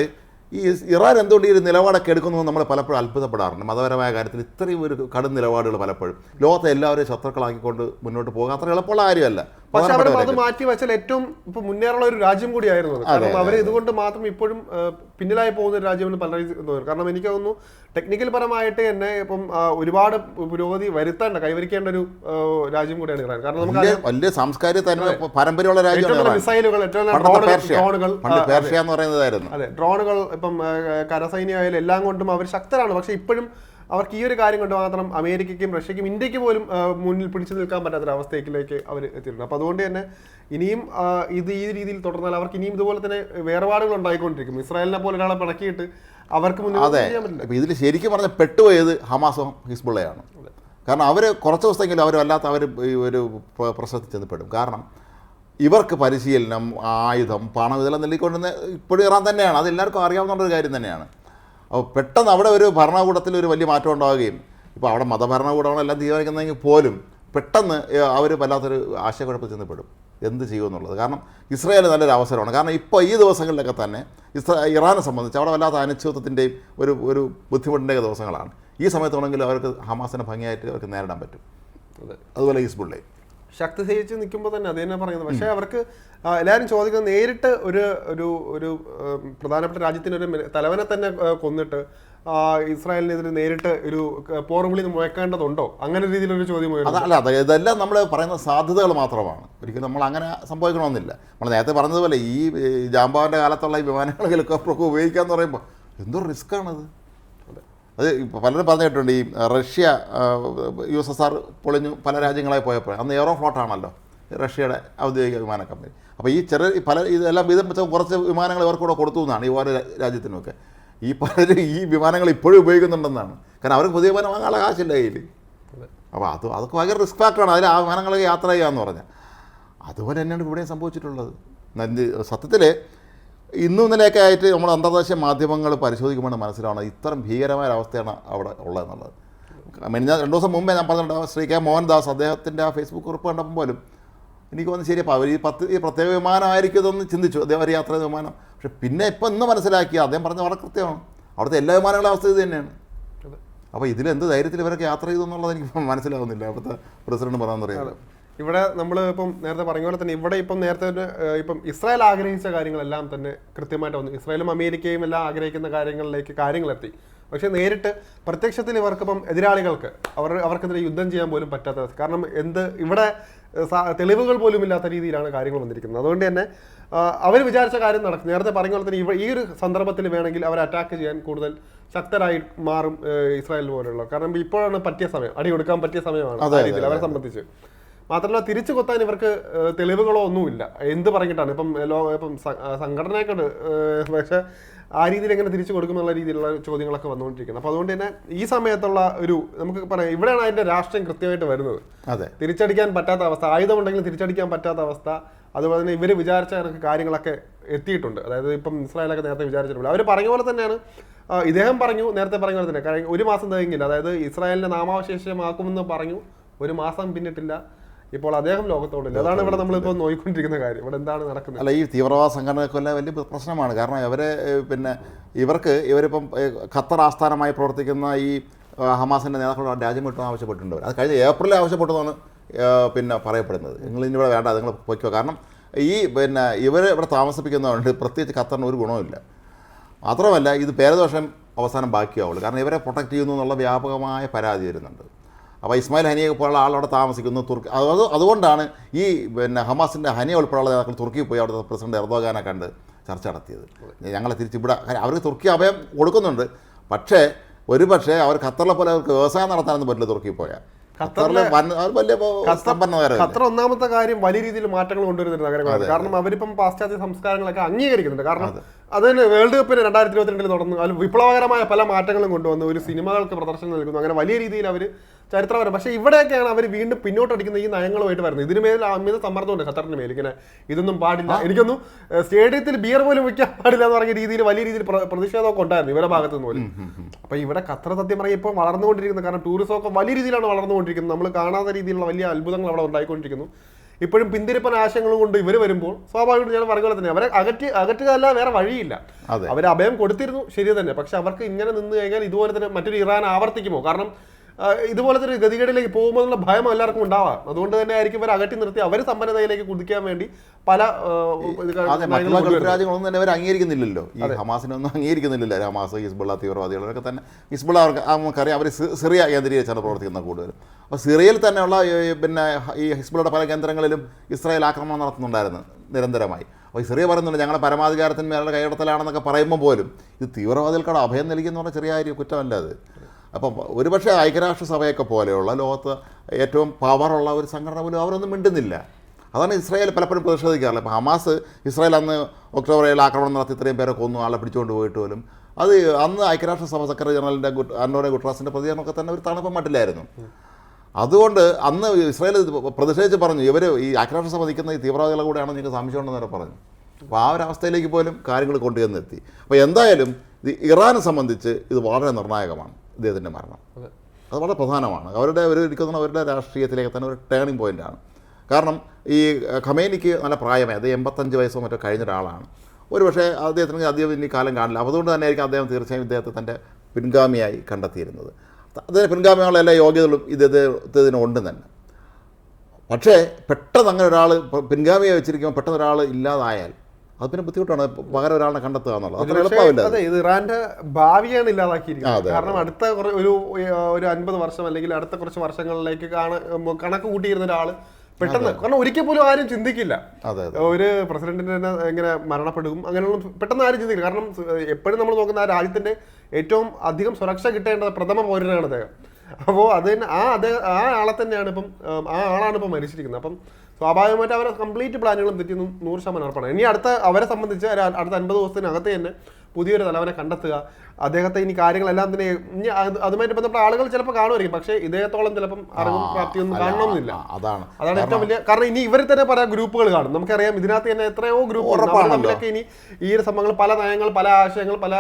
A: ഈ ഇറാൻ എന്തുകൊണ്ട് ഈ ഒരു നിലപാടൊക്കെ എടുക്കുന്നു നമ്മൾ പലപ്പോഴും അത്ഭുതപ്പെടാറുണ്ട്. മതപരമായ കാര്യത്തിൽ ഇത്രയും ഒരു കടും നിലപാടുകൾ പലപ്പോഴും. ലോകത്തെ എല്ലാവരെയും ശത്രുക്കളാക്കിക്കൊണ്ട് മുന്നോട്ട് പോകുക അത്ര എളുപ്പമുള്ള കാര്യമല്ല.
B: പക്ഷെ അവർ അത് മാറ്റി വെച്ചാൽ ഏറ്റവും ഇപ്പൊ മുന്നേറുള്ള ഒരു രാജ്യം കൂടിയായിരുന്നു അത്. കാരണം അവർ ഇതുകൊണ്ട് മാത്രം ഇപ്പോഴും പിന്നിലായി പോകുന്ന ഒരു രാജ്യമെന്ന് പല രീതിയിൽ തോന്നുന്നു. കാരണം എനിക്ക് തോന്നുന്നു ടെക്നിക്കൽ പരമായിട്ട് തന്നെ ഇപ്പം ഒരുപാട് പുരോഗതി വരുത്തേണ്ട കൈവരിക്കേണ്ട ഒരു രാജ്യം കൂടിയാണ് ഇറാൻ. കാരണം നമുക്ക്
A: വലിയ സാംസ്കാരിക
B: ഏറ്റവും
A: രാജ്യമാണ്
B: മിസൈലുകൾ ഡ്രോണുകൾ
A: പേർഷ്യ. എന്ന് പറയുന്നതായിരുന്നു.
B: അതെ ഡ്രോണുകൾ ഇപ്പം ആ, കരസൈന്യമായാലും എല്ലാം കൊണ്ടും അവർ ശക്തരാണ്. പക്ഷെ ഇപ്പോഴും അവർക്ക് ഈ ഒരു കാര്യം കൊണ്ട് മാത്രം അമേരിക്കയ്ക്കും റഷ്യയ്ക്കും ഇന്ത്യയ്ക്ക് പോലും മുന്നിൽ പിടിച്ചു നിൽക്കാൻ പറ്റാത്തൊരവസ്ഥയിലേക്ക് അവർ എത്തിയിട്ടുണ്ട്. അപ്പോൾ അതുകൊണ്ട് തന്നെ ഇനിയും ഇത് ഈ രീതിയിൽ തുടർന്നാൽ അവർക്ക് ഇനിയും ഇതുപോലെ തന്നെ വേർപാടുകൾ ഉണ്ടായിക്കൊണ്ടിരിക്കും. ഇസ്രായേലിനെ പോലെ ഒരാളെ പിണക്കിയിട്ട് അവർക്ക് മുന്നിൽ
A: അതെ. ഇപ്പം ഇതിൽ ശരിക്കും പറഞ്ഞ പെട്ടുപോയത് ഹമാസും ഹിസ്ബുള്ളയാണ്. കാരണം അവർ കുറച്ച് ദിവസമെങ്കിലും അവർ വല്ലാത്ത അവർ ഈ ഒരു പ്ര- പ്രശ്നത്തിൽ ചെന്നപ്പെടും. കാരണം ഇവർക്ക് പരിശീലനം ആയുധം പണം ഇതെല്ലാം നൽകിക്കൊണ്ടിരുന്ന ഇപ്പോഴും ഇറാൻ തന്നെയാണ്. അത് എല്ലാവർക്കും അറിയാവുന്ന ഒരു കാര്യം തന്നെയാണ്. അപ്പോൾ പെട്ടെന്ന് അവിടെ ഒരു ഭരണകൂടത്തിൽ ഒരു വലിയ മാറ്റം ഉണ്ടാവുകയും ഇപ്പോൾ അവിടെ മതഭരണകൂടമാണ് എല്ലാം തീരുമാനിക്കുന്നതെങ്കിൽ പോലും പെട്ടെന്ന് അവർ വല്ലാത്തൊരു ആശയക്കുഴപ്പത്തിൽ ചെന്നപ്പെടും. എന്ത് ചെയ്യുമെന്നുള്ളത് കാരണം ഇസ്രായേൽ നല്ലൊരു അവസരമാണ്. കാരണം ഇപ്പോൾ ഈ ദിവസങ്ങളിലൊക്കെ തന്നെ ഇസ്രാ ഇറാനെ സംബന്ധിച്ച് അവിടെ വല്ലാത്ത അനിശ്ചിതത്വത്തിന്റെയും ഒരു ഒരു ബുദ്ധിമുട്ടിന്റെയൊക്കെ ദിവസങ്ങളാണ്. ഈ സമയത്താണെങ്കിലും അവർക്ക് ഹമാസിനെ ഭംഗിയായിട്ട് അവർക്ക് നേരിടാൻ പറ്റും.
B: അതെ.
A: അതുപോലെ ഹിസ്ബുള്ളേ
B: ശക്തി സഹിച്ച് നിൽക്കുമ്പോൾ തന്നെ അത് തന്നെ പറയുന്നത്. പക്ഷേ അവർക്ക് എല്ലാവരും ചോദിക്കുന്നത് നേരിട്ട് ഒരു ഒരു ഒരു പ്രധാനപ്പെട്ട രാജ്യത്തിന്റെ ഒരു തലവനെ തന്നെ കൊന്നിട്ട് ഇസ്രായേലിനെതിരെ നേരിട്ട് ഒരു പോർവിളി മുഴക്കേണ്ടതുണ്ടോ? അങ്ങനെ രീതിയിലൊരു ചോദ്യം
A: അല്ല അത് ഇതെല്ലാം നമ്മൾ പറയുന്ന സാധ്യതകൾ മാത്രമാണ്. ഒരിക്കലും നമ്മൾ അങ്ങനെ സംഭവിക്കണമെന്നില്ല. നമ്മൾ നേരത്തെ പറഞ്ഞതുപോലെ ഈ ജാമ്പാവിന്റെ കാലത്തുള്ള ഈ വിമാനങ്ങൾ ഹെലികോപ്റ്ററൊക്കെ ഉപയോഗിക്കാന്ന് പറയുമ്പോൾ എന്തോ റിസ്ക്കാണത് അത് പലരും പറഞ്ഞു കേട്ടിട്ടുണ്ട് ഈ Russia U S S R പൊളിഞ്ഞു പല രാജ്യങ്ങളായി പോയപ്പോൾ. അന്ന് എയറോ ഫ്ലോട്ടാണല്ലോ റഷ്യയുടെ ഔദ്യോഗിക വിമാന കമ്പനി. അപ്പോൾ ഈ ചെറിയ പല ഇതെല്ലാം വീതം വെച്ച കുറച്ച് വിമാനങ്ങൾ ഇവർക്ക് കൂടെ കൊടുത്തു എന്നാണ് ഈ ഓരോ രാജ്യത്തിനുമൊക്കെ. ഈ പലരും ഈ വിമാനങ്ങൾ ഇപ്പോഴും ഉപയോഗിക്കുന്നുണ്ടെന്നാണ്. കാരണം അവർക്ക് പുതിയ വിമാനം വാങ്ങാനുള്ള കാശില്ല കയ്യിൽ അപ്പോൾ അത് അതൊക്കെ ഭയങ്കര റിസ്ക് ഫാക്ടറാണ്. അതിൽ ആ വിമാനങ്ങളൊക്കെ യാത്ര ചെയ്യാമെന്ന് പറഞ്ഞാൽ അതുപോലെ തന്നെയാണ് ഇവിടെയും സംഭവിച്ചിട്ടുള്ളത്. സത്യത്തിൽ ഇന്നും ഇന്നലെയൊക്കെ ആയിട്ട് നമ്മൾ അന്തർദേശീയ മാധ്യമങ്ങൾ പരിശോധിക്കുമ്പോൾ മനസ്സിലാവണം ഇത്തരം ഭീകരമായ അവസ്ഥയാണ് അവിടെ ഉള്ളതെന്നുള്ളത്. മെനിഞ്ഞ രണ്ടു ദിവസം മുമ്പേ ഞാൻ പറഞ്ഞിട്ടുണ്ട് ശ്രീ കെ മോഹൻദാസ് അദ്ദേഹത്തിന്റെ ആ ഫേസ്ബുക്ക് കുറിപ്പ് കണ്ടപ്പോൾ പോലും എനിക്ക് വന്ന് ശരി അപ്പോൾ അവർ ഈ പത്ത് ഈ പ്രത്യേക വിമാനമായിരിക്കും ഇതൊന്ന് ചിന്തിച്ചു അദ്ദേഹം ഒരു യാത്ര ചെയ്ത വിമാനം. പക്ഷെ പിന്നെ ഇപ്പം ഇന്ന് മനസ്സിലാക്കി അദ്ദേഹം പറഞ്ഞ വളരെ കൃത്യമാണ്. അവിടുത്തെ എല്ലാ വിമാനങ്ങളുടെ അവസ്ഥ ഇത് തന്നെയാണ്. അപ്പോൾ ഇതിലെന്ത് എന്ത് ധൈര്യത്തിൽ ഇവരൊക്കെ യാത്ര ചെയ്തു എന്നുള്ളത് എനിക്ക് മനസ്സിലാവുന്നില്ല. അവിടുത്തെ പ്രസിഡന്റ് പറയാൻ
B: ഇവിടെ നമ്മൾ ഇപ്പം നേരത്തെ പറഞ്ഞ പോലെ തന്നെ ഇവിടെ ഇപ്പം നേരത്തെ ഇപ്പം ഇസ്രായേൽ ആഗ്രഹിച്ച കാര്യങ്ങളെല്ലാം തന്നെ കൃത്യമായിട്ട് വന്നു. ഇസ്രായേലും അമേരിക്കയും എല്ലാം ആഗ്രഹിക്കുന്ന കാര്യങ്ങളിലേക്ക് കാര്യങ്ങളെത്തി. പക്ഷേ നേരിട്ട് പ്രത്യക്ഷത്തിൽ ഇവർക്കിപ്പം എതിരാളികൾക്ക് അവർ അവർക്കെതിരെ യുദ്ധം ചെയ്യാൻ പോലും പറ്റാത്ത. കാരണം എന്ത് ഇവിടെ തെളിവുകൾ പോലും ഇല്ലാത്ത രീതിയിലാണ് കാര്യങ്ങൾ വന്നിരിക്കുന്നത്. അതുകൊണ്ട് തന്നെ അവർ വിചാരിച്ച കാര്യം നടക്കും. നേരത്തെ പറഞ്ഞ പോലെ തന്നെ ഇവ ഈ ഒരു സന്ദർഭത്തിൽ വേണമെങ്കിൽ അവർ അറ്റാക്ക് ചെയ്യാൻ കൂടുതൽ ശക്തരായി മാറും ഇസ്രായേൽ പോലെയുള്ള കാരണം ഇപ്പോഴാണ് പറ്റിയ സമയം. അടി കൊടുക്കാൻ പറ്റിയ സമയമാണ് ആ രീതിയിൽ അവരെ സംബന്ധിച്ച്. മാത്രമല്ല തിരിച്ചു കൊത്താൻ ഇവർക്ക് തെളിവുകളോ ഒന്നുമില്ല. എന്ത് പറഞ്ഞിട്ടാണ്? ഇപ്പം ലോ ഇപ്പം സംഘടനയൊക്കെയുണ്ട് സംഘടനയൊക്കെ പക്ഷെ ആ രീതിയിൽ എങ്ങനെ തിരിച്ചു കൊടുക്കുമെന്നുള്ള രീതിയിലുള്ള ചോദ്യങ്ങളൊക്കെ വന്നുകൊണ്ടിരിക്കുന്നത് അപ്പോൾ അതുകൊണ്ട് തന്നെ ഈ സമയത്തുള്ള ഒരു നമുക്ക് പറയാം ഇവിടെയാണ് അതിന്റെ രാഷ്ട്രീയം കൃത്യമായിട്ട് വരുന്നത്.
A: അതെ.
B: തിരിച്ചടിക്കാൻ പറ്റാത്ത അവസ്ഥ ആയുധമുണ്ടെങ്കിലും തിരിച്ചടിക്കാൻ പറ്റാത്ത അവസ്ഥ അതുപോലെ തന്നെ ഇവർ വിചാരിച്ച കണക്ക് കാര്യങ്ങളൊക്കെ എത്തിയിട്ടുണ്ട്. അതായത് ഇപ്പം ഇസ്രായേലൊക്കെ നേരത്തെ വിചാരിച്ചിട്ടുണ്ട് അവർ പറഞ്ഞ പോലെ തന്നെയാണ് ഇദ്ദേഹം പറഞ്ഞു നേരത്തെ പറഞ്ഞ പോലെ തന്നെ. ഒരു മാസം തികഞ്ഞില്ല അതായത് ഇസ്രായേലിനെ നാമാവശേഷമാക്കുമെന്ന് പറഞ്ഞു ഒരു മാസം പിന്നിട്ടില്ല. ഇപ്പോൾ അദ്ദേഹം ലോകത്തോടില്ല. അതാണ് ഇവിടെ നമ്മളിപ്പോൾ നോയിക്കൊണ്ടിരിക്കുന്ന കാര്യം. ഇവിടെ എന്താണ് നടക്കുന്നത്?
A: അല്ല ഈ തീവ്രവാദ സംഘടനകൾക്കെല്ലാം വലിയ പ്രശ്നമാണ്. കാരണം ഇവരെ പിന്നെ ഇവർക്ക് ഇവരിപ്പം ഖത്തർ ആസ്ഥാനമായി പ്രവർത്തിക്കുന്ന ഈ ഹമാസിന്റെ നേതാക്കളോട് രാജ്യം വിട്ടു ആവശ്യപ്പെട്ടിട്ടുണ്ട്. അത് കഴിഞ്ഞ ഏപ്രിലിൽ ആവശ്യപ്പെട്ടതാണ് പിന്നെ പറയപ്പെടുന്നത്. നിങ്ങൾ ഇനി ഇവിടെ വേണ്ട നിങ്ങൾ പൊയ്ക്കോ. കാരണം ഈ പിന്നെ ഇവരെ ഇവിടെ താമസിപ്പിക്കുന്നതുകൊണ്ട് പ്രത്യേകിച്ച് ഖത്തറിന് ഒരു ഗുണമില്ല മാത്രമല്ല ഇത് പേരദോഷം അവസാനം ബാക്കിയാവുള്ളൂ. കാരണം ഇവരെ പ്രൊട്ടക്റ്റ് ചെയ്യുന്നു എന്നുള്ള വ്യാപകമായ പരാതി വരുന്നുണ്ട്. അപ്പോൾ ഇസ്മായിൽ ഹനിയെ പോലുള്ള ആളവിടെ താമസിക്കുന്നു. തുർക്കി അത് അതുകൊണ്ടാണ് ഈ പിന്നെ ഹമാസിന്റെ ഹനിയ ഉൾപ്പെടെയുള്ള നേതാക്കൾ തുർക്കിയിൽ പോയി അവിടുത്തെ പ്രസിഡന്റ് എർദോഗാനെ കണ്ട് ചർച്ച നടത്തിയത്. ഞങ്ങളെ തിരിച്ചിവിടെ അവർ തുർക്കി അഭയം കൊടുക്കുന്നുണ്ട്. പക്ഷേ ഒരു പക്ഷേ അവർ ഖത്തറിലെ പോലെ അവർക്ക് വ്യവസായം നടത്താനൊന്നും പറ്റില്ല തുർക്കിയിൽ പോയാൽ.
B: ഖത്തർ ഒന്നാമത്തെ കാര്യം വലിയ രീതിയിൽ മാറ്റങ്ങൾ കൊണ്ടുവരുന്ന നഗരങ്ങളാണ് കാരണം അവരിപ്പം പാശ്ചാത്യ സംസ്കാരങ്ങളൊക്കെ അംഗീകരിക്കുന്നുണ്ട്. കാരണം അത് തന്നെ വേൾഡ് കപ്പിന് രണ്ടായിരത്തി ഇരുപത്തിരണ്ടിൽ തുടർന്ന് അതിൽ വിപ്ലവകരമായ പല മാറ്റങ്ങളും കൊണ്ടുവന്നു ഒരു സിനിമകൾക്ക് പ്രദർശനം നൽകുന്നു. അങ്ങനെ വലിയ രീതിയിൽ അവർ ചരിത്രപരം പക്ഷേ ഇവിടെയൊക്കെയാണ് അവർ വീണ്ടും പിന്നോട്ടടിക്കുന്ന ഈ നയങ്ങളുമായിട്ട് വരുന്നത്. ഇതിന് മേൽ അമിത സമ്മർദ്ദമുണ്ട് ഖത്തറിന് മേൽ. ഇങ്ങനെ ഇതൊന്നും പാടില്ല. എനിക്കൊന്നും സ്റ്റേഡിയത്തിൽ ബിയർ പോലും വയ്ക്കാൻ പാടില്ല എന്ന് പറഞ്ഞ രീതിയിൽ വലിയ രീതിയിൽ പ്ര- പ്രതിഷേധമൊക്കെ ഉണ്ടായിരുന്നു ഇവരുടെ ഭാഗത്തു നിന്ന് പോലും. അപ്പൊ ഇവിടെ ഖത്തർ സത്യം പറയുക ഇപ്പോൾ വളർന്നുകൊണ്ടിരിക്കുന്നത്. കാരണം ടൂറിസം ഒക്കെ വലിയ രീതിയിലാണ് വളർന്നുകൊണ്ടിരിക്കുന്നത്. നമ്മൾ കാണാത്ത രീതിയിലുള്ള വലിയ അത്ഭുതങ്ങൾ അവിടെ ഉണ്ടായിക്കൊണ്ടിരിക്കുന്നു. ഇപ്പോഴും പിന്തിരിപ്പൻ ആശയങ്ങളും കൊണ്ട് ഇവർ വരുമ്പോൾ സ്വാഭാവികമായിട്ടും ഞാൻ പറഞ്ഞ പോലെ തന്നെ അവരെ അകറ്റി അകറ്റുക അല്ല വേറെ വഴിയില്ല. അവർ അഭയം കൊടുത്തിരുന്നു ശരി തന്നെ. പക്ഷെ അവർക്ക് ഇങ്ങനെ നിന്ന് കഴിഞ്ഞാൽ ഇതുപോലെ തന്നെ മറ്റൊരു ഇറാൻ ആവർത്തിക്കുമോ? കാരണം ഇതുപോലത്തെ ഒരു ഗതികേടിലേക്ക് പോകുമ്പോൾ എന്നുള്ള ഭയം എല്ലാവർക്കും ഉണ്ടാവാം. അതുകൊണ്ട് തന്നെ ആയിരിക്കും ഇവർ അകറ്റി നിർത്തി അവർ സമ്പന്നതയിലേക്ക് കുതിക്കാൻ വേണ്ടി പല.
A: രാജ്യങ്ങളൊന്നും തന്നെ അവർ അംഗീകരിക്കുന്നില്ലല്ലോ. ഈ ഹമാസിനൊന്നും അംഗീകരിക്കുന്നില്ല ഹമാസ് ഹിസ്ബുള്ള തീവ്രവാദികളൊക്കെ തന്നെ. ഹിസ്ബുള്ള അവർക്ക് നമുക്കറിയാം അവർ സിറിയ കേന്ദ്രീകരിച്ചാണ് പ്രവർത്തിക്കുന്നത് കൂടുതലും. അപ്പോൾ സിറിയയിൽ തന്നെയുള്ള പിന്നെ ഈ ഹിസ്ബുള്ളയുടെ പല കേന്ദ്രങ്ങളിലും ഇസ്രായേൽ ആക്രമണം നടത്തുന്നുണ്ടായിരുന്നു നിരന്തരമായി. അപ്പോൾ സിറിയ പറയുന്നുണ്ട് ഞങ്ങളുടെ പരമാധികാരത്തിന് മേലുള്ള കൈയടത്തലാണെന്നൊക്കെ പറയുമ്പോൾ പോലും ഇത് തീവ്രവാദികൾക്കാണ് അഭയം നൽകിയെന്ന് പറഞ്ഞാൽ ചെറിയ കാര്യം കുറ്റമല്ല അത്. അപ്പം ഒരുപക്ഷെ ഐക്യരാഷ്ട്രസഭയൊക്കെ പോലെയുള്ള ലോകത്ത് ഏറ്റവും പവറുള്ള ഒരു സംഘടന പോലും അവരൊന്നും മിണ്ടുന്നില്ല. അതാണ് ഇസ്രായേൽ പലപ്പോഴും പ്രതിഷേധിക്കാറില്ല? ഇപ്പോൾ ഹമാസ് ഇസ്രായേൽ അന്ന് ഒക്ടോബർ ഏഴിൽ ആക്രമണം നടത്തി ഇത്രയും പേരെ കൊന്നു ആളെ പിടിച്ചുകൊണ്ട് പോയിട്ട് പോലും. അത് അന്ന് ഐക്യരാഷ്ട്രസഭ സെക്രട്ടറി ജനറലിന്റെ അന്നോനെ ഗുട്രാസിന്റെ പ്രതികരണമൊക്കെ തന്നെ ഒരു തണുപ്പം മട്ടിലായിരുന്നു അതുകൊണ്ട് അന്ന് ഇസ്രായേൽ പ്രതിഷേധിച്ച് പറഞ്ഞു ഇവർ ഈ ഐക്യരാഷ്ട്രസഭ നിൽക്കുന്ന ഈ തീവ്രവാദികളെ കൂടെയാണ് നിങ്ങൾക്ക് സംശയം ഉണ്ടെന്നവരെ പറഞ്ഞു. അപ്പോൾ ആ ഒരു അവസ്ഥയിലേക്ക് പോലും കാര്യങ്ങൾ കൊണ്ടുവന്നെത്തി അപ്പോൾ എന്തായാലും ഇറാനെ സംബന്ധിച്ച് ഇത് വളരെ നിർണായകമാണ്. ഇദ്ദേഹത്തിന്റെ മരണം.
B: അതെ.
A: വളരെ പ്രധാനമാണ്. അവരുടെ ഒരു എനിക്ക് തോന്നുന്നു അവരുടെ രാഷ്ട്രീയത്തിലേക്ക് തന്നെ ഒരു ടേണിംഗ് പോയിന്റാണ് കാരണം ഈ ഖമേനിക്ക് നല്ല പ്രായമായി. അത് എൺപത്തഞ്ച് വയസ്സോ മറ്റോ കഴിഞ്ഞ ഒരാളാണ്. ഒരുപക്ഷെ അദ്ദേഹത്തിന് അധികം ഇനി കാലം കാണില്ല. അതുകൊണ്ട് തന്നെ ആയിരിക്കും അദ്ദേഹം തീർച്ചയായും ഇദ്ദേഹത്തെ തന്റെ പിൻഗാമിയായി കണ്ടെത്തിയിരുന്നത്. അദ്ദേഹം പിൻഗാമിയുള്ള എല്ലാ യോഗ്യതകളും ഇദ്ദേഹത്തിന് ഉണ്ട് തന്നെ. പക്ഷേ പെട്ടെന്ന് അങ്ങനെ ഒരാൾ പിൻഗാമിയായി വെച്ചിരിക്കുമ്പോൾ പെട്ടെന്ന് ഒരാൾ ഇല്ലാതായാൽ അത് പിന്നെ ബുദ്ധിമുട്ടാണ്. പകരം ഒരാളെ കണ്ടെത്തുക എന്നുള്ളത്. അത്ര എളുപ്പമില്ല അതെ.
B: ഇത് ഇറാന്റെ ഭാവിയാണ് ഇല്ലാതാക്കിയിരിക്കുന്നത്. കാരണം അടുത്ത ഒരു ഒരു അൻപത് വർഷം അല്ലെങ്കിൽ അടുത്ത കുറച്ച് വർഷങ്ങളിലേക്ക് കാണ- കണക്ക് കൂട്ടിയിരുന്ന ഒരാൾ പെട്ടെന്ന്. കാരണം ഒരിക്കൽ പോലും ആരും ചിന്തിക്കില്ല. ഒരു പ്രസിഡന്റിന് തന്നെ ഇങ്ങനെ മരണപ്പെടും. അങ്ങനെയുള്ള പെട്ടെന്ന് ആരും ചിന്തിക്കില്ല. കാരണം എപ്പോഴും നമ്മൾ നോക്കുന്ന ആ രാജ്യത്തിന്റെ ഏറ്റവും അധികം സുരക്ഷ കിട്ടേണ്ടത് പ്രഥമ പൗരനാണ് അദ്ദേഹം. അപ്പോൾ അത് ആ അദ്ദേഹം ആ ആളെ തന്നെയാണ് ഇപ്പം ആ ആളാണ് ഇപ്പം മരിച്ചിരിക്കുന്നത്. അപ്പം സ്വാഭാവികമായിട്ട് അവരെ കംപ്ലീറ്റ് പ്ലാനുകളും തെറ്റി നൂ- നൂറ് ശതമാനം ഉറപ്പാണ്. ഇനി അടുത്ത അവരെ സംബന്ധിച്ച് അടുത്ത അൻപത് ദിവസത്തിനകത്ത് തന്നെ പുതിയൊരു തലവനെ കണ്ടെത്തുക. അദ്ദേഹത്തെ ഇനി കാര്യങ്ങളെല്ലാം തന്നെ ഇനി അത് അതുമായിട്ട് ബന്ധപ്പെട്ട ആളുകൾ ചിലപ്പോൾ കാണുമായിരിക്കും. പക്ഷേ ഇദ്ദേഹത്തോളം ചിലപ്പം അറിവും പ്രാപ്തിയൊന്നും കാണണമെന്നില്ല.
A: അതാണ്.
B: അതാണ് ഏറ്റവും വലിയ കാരണം ഇനി ഇവർ തന്നെ പല ഗ്രൂപ്പുകൾ കാണും. നമുക്കറിയാം ഇതിനകത്ത് തന്നെ എത്രയോ
A: ഗ്രൂപ്പ്.
B: നമ്മളൊക്കെ ഇനി ഈ ഒരു സംഭവങ്ങൾ പല നയങ്ങൾ പല ആശയങ്ങൾ പല